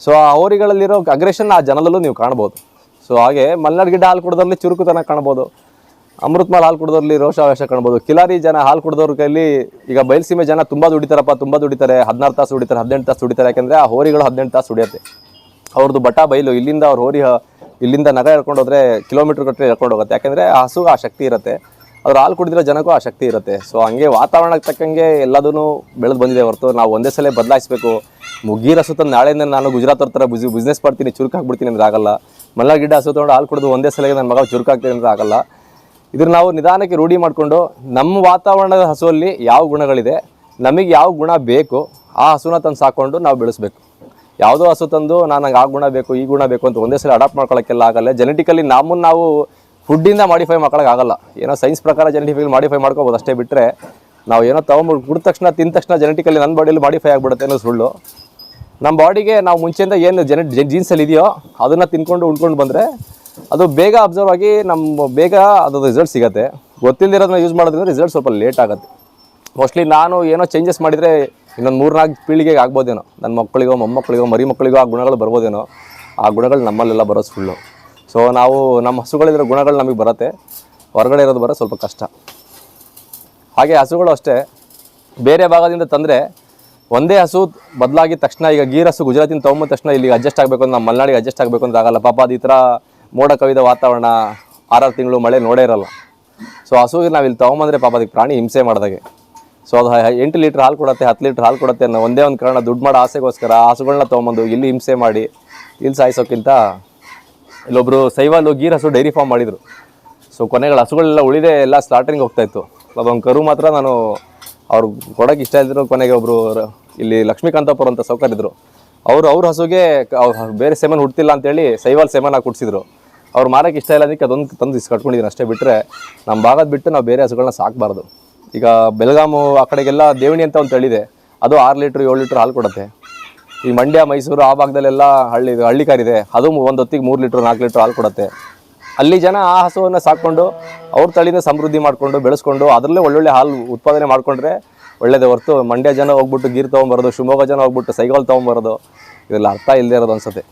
ಸೊ ಆ ಹೋರಿಗಳಲ್ಲಿರೋ ಅಗ್ರೆಷನ್ ಆ ಜನದಲ್ಲೂ ನೀವು ಕಾಣ್ಬೋದು. ಸೊ ಹಾಗೆ ಮಲ್ನಾಡ್ ಗಿಡ್ಡ ಹಾಲು ಕುಡ್ದಲ್ಲಿ ಚುರುಕುತನ ಕಾಣ್ಬೋದು. ಅಮೃತ್ ಮಾಲ್ ಹಾಲು ಕುಡ್ದವ್ರಲ್ಲಿ ರೋಷಾವೇಶ ಕಾಣ್ಬೋದು. ಕಿಲಾರಿ ಜನ ಹಾಲು ಕುಡ್ದವ್ರ ಕೈಲಿ ಈಗ ಬಯಲುಸೀಮೆ ಜನ ತುಂಬ ದುಡಿತಾರಪ್ಪ, ತುಂಬ ದುಡಿತಾರೆ. ಹದಿನಾರು ತಾಸು ದುಡಿತಾರೆ, ಹದಿನೆಂಟು ತಾಸು ದುಡಿತಾರೆ. ಯಾಕಂದರೆ ಆ ಹೋರಿಗಳು ಹದಿನೆಂಟು ತಾಸು ದುಡಿಯುತ್ತೆ. ಅವ್ರದ್ದು ಬಟಾ ಬೈಲು, ಇಲ್ಲಿಂದ ಅವ್ರ ಹೋರಿ ಇಲ್ಲಿಂದ ನಗ ಹೇಳ್ಕೊಂಡು ಹೋದ್ರೆ ಕಿಲೋಮೀಟರ್ ಗಟ್ಟಲೆ ಹೇಳ್ಕೊಂಡು ಹೋಗುತ್ತೆ. ಯಾಕೆಂದರೆ ಆ ಹಸುಗೆ ಆ ಶಕ್ತಿ ಇರುತ್ತೆ. ಅದ್ರ ಹಾಲು ಕುಡಿದಿರೋ ಜನಕ್ಕೂ ಆ ಶಕ್ತಿ ಇರುತ್ತೆ. ಸೊ ಹಂಗೆ ವಾತಾವರಣಕ್ಕೆ ತಕ್ಕಂಗೆ ಎಲ್ಲದೂ ಬೆಳೆದು ಬಂದಿದೆ ಹೊರತು ನಾವು ಒಂದೇ ಸಲ ಬದಲಾಯಿಸಬೇಕು. ಮುಗ್ಗಿರ ಹಸು ತಂದು ನಾಳೆಯಿಂದ ನಾನು ಗುಜರಾತ್ ಥರ ಬಿಸಿ ಬಿಸ್ನೆಸ್ ಮಾಡ್ತೀನಿ ಚುರುಕಾಗ್ಬಿಡ್ತೀನಿ ಅಂದ್ರೆ ಆಗಲ್ಲ. ಮಲ್ಲ ಗಿಡ ಹಸು ತೊಗೊಂಡು ಹಾಲು ಕುಡಿದು ಒಂದೇ ಸಲಗೆ ನನ್ನ ಮಗ ಚುರುಕಾಗ್ತೀನಿ ಅಂದ್ರೆ ಆಗಲ್ಲ. ಇದ್ರ ನಾವು ನಿಧಾನಕ್ಕೆ ರೂಢಿ ಮಾಡಿಕೊಂಡು ನಮ್ಮ ವಾತಾವರಣದ ಹಸುವಲ್ಲಿ ಯಾವ ಗುಣಗಳಿದೆ, ನಮಗೆ ಯಾವ ಗುಣ ಬೇಕು, ಆ ಹಸುನ ತಂದು ಸಾಕೊಂಡು ನಾವು ಬೆಳೆಸ್ಬೇಕು. ಯಾವುದೋ ಹಸು ತಂದು ನಾನು ನಂಗೆ ಆ ಗುಣ ಬೇಕು, ಈ ಗುಣ ಬೇಕು ಅಂತ ಒಂದೇ ಸಲ ಅಡಾಪ್ಟ್ ಮಾಡ್ಕೊಳ್ಳೋಕ್ಕೆಲ್ಲ ಆಗಲ್ಲ. ಜೆನೆಟಿಕಲಿ ನಮ್ಮನ್ನು ನಾವು ಫುಡ್ಡಿಂದ ಮಾಡಿಫೈ ಆಗಲ್ಲ. ಏನೋ ಸೈನ್ಸ್ ಪ್ರಕಾರ ಜೆನೆಟಿಕಲಿ ಮಾಡಿಫೈ ಮಾಡ್ಕೋಬೋದು. ಅಷ್ಟೇ ಬಿಟ್ಟರೆ ನಾವು ಏನೋ ತೊಗೊಂಡ್ಬಿಟ್ಟು ಕುಡಿದ ತಕ್ಷಣ, ತಿಂದ ತಕ್ಷಣ ಜೆನೆಟಿಕಲಿ ನನ್ನ ಬಾಡಿಯಲ್ಲಿ ಮಾಡಿಫೈ ಆಗಿಬಿಡುತ್ತೆ ಅನ್ನೋ ಸುಳ್ಳು. ನಮ್ಮ ಬಾಡಿಗೆ ನಾವು ಮುಂಚೆಯಿಂದ ಏನು ಜೆನೆ ಜೀನ್ಸಲ್ಲಿ ಇದೆಯೋ ಅದನ್ನು ತಿನ್ಕೊಂಡು ಉಂಡ್ಕೊಂಡು ಬಂದರೆ ಅದು ಬೇಗ ಅಬ್ಸರ್ವ್ ಆಗಿ ನಮ್ಮ ಬೇಗ ಅದು ರಿಸಲ್ಟ್ ಸಿಗುತ್ತೆ. ಗೊತ್ತಿಲ್ಲದಿರೋದನ್ನ ಯೂಸ್ ಮಾಡೋದ್ರಿಂದ ರಿಸಲ್ಟ್ ಸ್ವಲ್ಪ ಲೇಟ್ ಆಗುತ್ತೆ. ಮೋಸ್ಟ್ಲಿ ನಾನು ಏನೋ ಚೇಂಜಸ್ ಮಾಡಿದರೆ ಇನ್ನೊಂದು ಮೂರ್ನಾಲ್ಕು ಪೀಳಿಗೆಗೆ ಆಗ್ಬೋದೇನೋ. ನನ್ನ ಮಕ್ಕಳಿಗೋ, ಮೊಮ್ಮಕ್ಕಳಿಗೋ ಮರಿ ಮಕ್ಕಳಿಗೋ ಆ ಗುಣಗಳು ಬರ್ಬೋದೇನೋ. ಆ ಗುಣಗಳು ನಮ್ಮಲ್ಲೆಲ್ಲ ಬರೋದು ಸುಳ್ಳು. ಸೊ ನಾವು ನಮ್ಮ ಹಸುಗಳಿರೋ ಗುಣಗಳು ನಮಗೆ ಬರುತ್ತೆ. ಹೊರಗಡೆ ಇರೋದು ಬರೋ ಸ್ವಲ್ಪ ಕಷ್ಟ. ಹಾಗೆ ಹಸುಗಳು ಅಷ್ಟೇ. ಬೇರೆ ಭಾಗದಿಂದ ತಂದರೆ ಒಂದೇ ಹಸು ಬದಲಾಗಿದ ತಕ್ಷಣ ಈಗ ಗೀರ್ ಹಸು ಗುಜರಾತಿನ ತೊಗೊಂಬಂದ ತಕ್ಷಣ ಇಲ್ಲಿಗೆ ಅಡ್ಜಸ್ಟ್ ಆಗಬೇಕು ಅಂತ, ನಮ್ಮ ಮಲೆನಾಡಿಗೆ ಅಡ್ಜಸ್ಟ್ ಆಗಬೇಕು ಅಂತ ಆಗಲ್ಲ. ಪಾಪ ಅದು ಈ ಥರ ಮೋಡ ಕವಿದ ವಾತಾವರಣ ಆರಾರು ತಿಂಗಳು ಮಳೆ ನೋಡೇ ಇರಲ್ಲ. ಸೊ ಹಸುಗೆ ನಾವು ಇಲ್ಲಿ ತೊಗೊಂಬಂದರೆ ಪಾಪ ಅದಕ್ಕೆ ಪ್ರಾಣಿ ಹಿಂಸೆ ಮಾಡಿದಾಗೆ. ಸೊ ಅದು ಎಂಟು ಲೀಟ್ರ್ ಹಾಲು ಕೊಡುತ್ತೆ, ಹತ್ತು ಲೀಟ್ರ್ ಹಾಲು ಕೊಡುತ್ತೆ ಅನ್ನೋ ಒಂದೇ ಒಂದು ಕಾರಣ ದುಡ್ಡು ಮಾಡೋ ಆಸೆಗೋಸ್ಕರ ಹಸುಗಳನ್ನ ತೊಗೊಂಬಂದು ಇಲ್ಲಿ ಹಿಂಸೆ ಮಾಡಿ, ಇಲ್ಲಿ ಸಾಯಿಸೋಕ್ಕಿಂತ ಇಲ್ಲೊಬ್ರು ಸೈವಾಲು ಗೀರ್ ಹಸು ಡೈರಿ ಫಾರ್ಮ್ ಮಾಡಿದ್ರು. ಸೊ ಕೊನೆಗಳ ಹಸುಗಳೆಲ್ಲ ಉಳಿದೆ ಎಲ್ಲ ಸ್ಲಾಟರಿಂಗ್ ಹೋಗ್ತಾ ಇತ್ತು. ಅದೊಂದು ಕರು ಮಾತ್ರ ನಾನು ಅವ್ರು ಕೊಡೋಕೆ ಇಷ್ಟ ಇದ್ರು ಕೊನೆಗೆ ಒಬ್ರು ರ- ಇಲ್ಲಿ ಲಕ್ಷ್ಮೀಕಾಂತಪುರ ಅಂತ ಸೌಕರ್ಯಿದ್ರು ಅವರು ಅವ್ರ ಹಸುಗೆ ಬೇರೆ ಸೆಮನ್ ಹುಡ್ತಿಲ್ಲ ಅಂತೇಳಿ ಸೈವಾಲ್ ಸೆಮನ್ ಹಾಕಿ ಕುಡ್ಸಿದ್ರು ಅವ್ರು ಮಾರಕ್ಕೆ ಇಷ್ಟ ಇಲ್ಲ ಅದಕ್ಕೆ ಅದೊಂದು ತಂದು ಇಸ್ಕಟ್ಕೊಂಡಿದ್ದೀನಿ ಅಷ್ಟೇ ಬಿಟ್ಟರೆ ನಮ್ಮ ಭಾಗದ ಬಿಟ್ಟು ನಾವು ಬೇರೆ ಹಸುಗಳನ್ನ ಸಾಕಬಾರ್ದು. ಈಗ ಬೆಳಗಾಮು ಆ ಕಡೆಗೆಲ್ಲ ದೇವಣಿ ಅಂತ ಒಂದು ತಳಿದೆ. ಅದು ಆರು ಲೀಟ್ರ್ ಏಳು ಲೀಟ್ರ್ ಹಾಲು ಕೊಡುತ್ತೆ. ಈ ಮಂಡ್ಯ, ಮೈಸೂರು ಆ ಭಾಗದಲ್ಲೆಲ್ಲ ಹಳ್ಳಿ ಹಳ್ಳಿ ಕಾರಿದೆ ಅದು ಒಂದು ಹೊತ್ತಿಗೆ ಮೂರು ಲೀಟ್ರ್, ನಾಲ್ಕು ಲೀಟ್ರ್ ಹಾಲು ಕೊಡುತ್ತೆ. ಅಲ್ಲಿ ಜನ ಆ ಹಸುವನ್ನು ಸಾಕೊಂಡು ಅವ್ರ ತಳಿನ ಸಮೃದ್ಧಿ ಮಾಡಿಕೊಂಡು, ಬೆಳೆಸ್ಕೊಂಡು ಅದರಲ್ಲೇ ಒಳ್ಳೊಳ್ಳೆ ಹಾಲು ಉತ್ಪಾದನೆ ಮಾಡಿಕೊಂಡ್ರೆ ಒಳ್ಳೇದೇ ಹೊರತು ಮಂಡ್ಯ ಜನ ಹೋಗ್ಬಿಟ್ಟು ಗೀರ್ ತೊಗೊಂಬರೋದು, ಶಿವಮೊಗ್ಗ ಜನ ಹೋಗ್ಬಿಟ್ಟು ಸೈಕಲ್ ತೊಗೊಂಬರೋದು ಇದೆಲ್ಲ ಅರ್ಥ ಇಲ್ಲದೆ ಇರೋದು ಅನ್ಸುತ್ತೆ.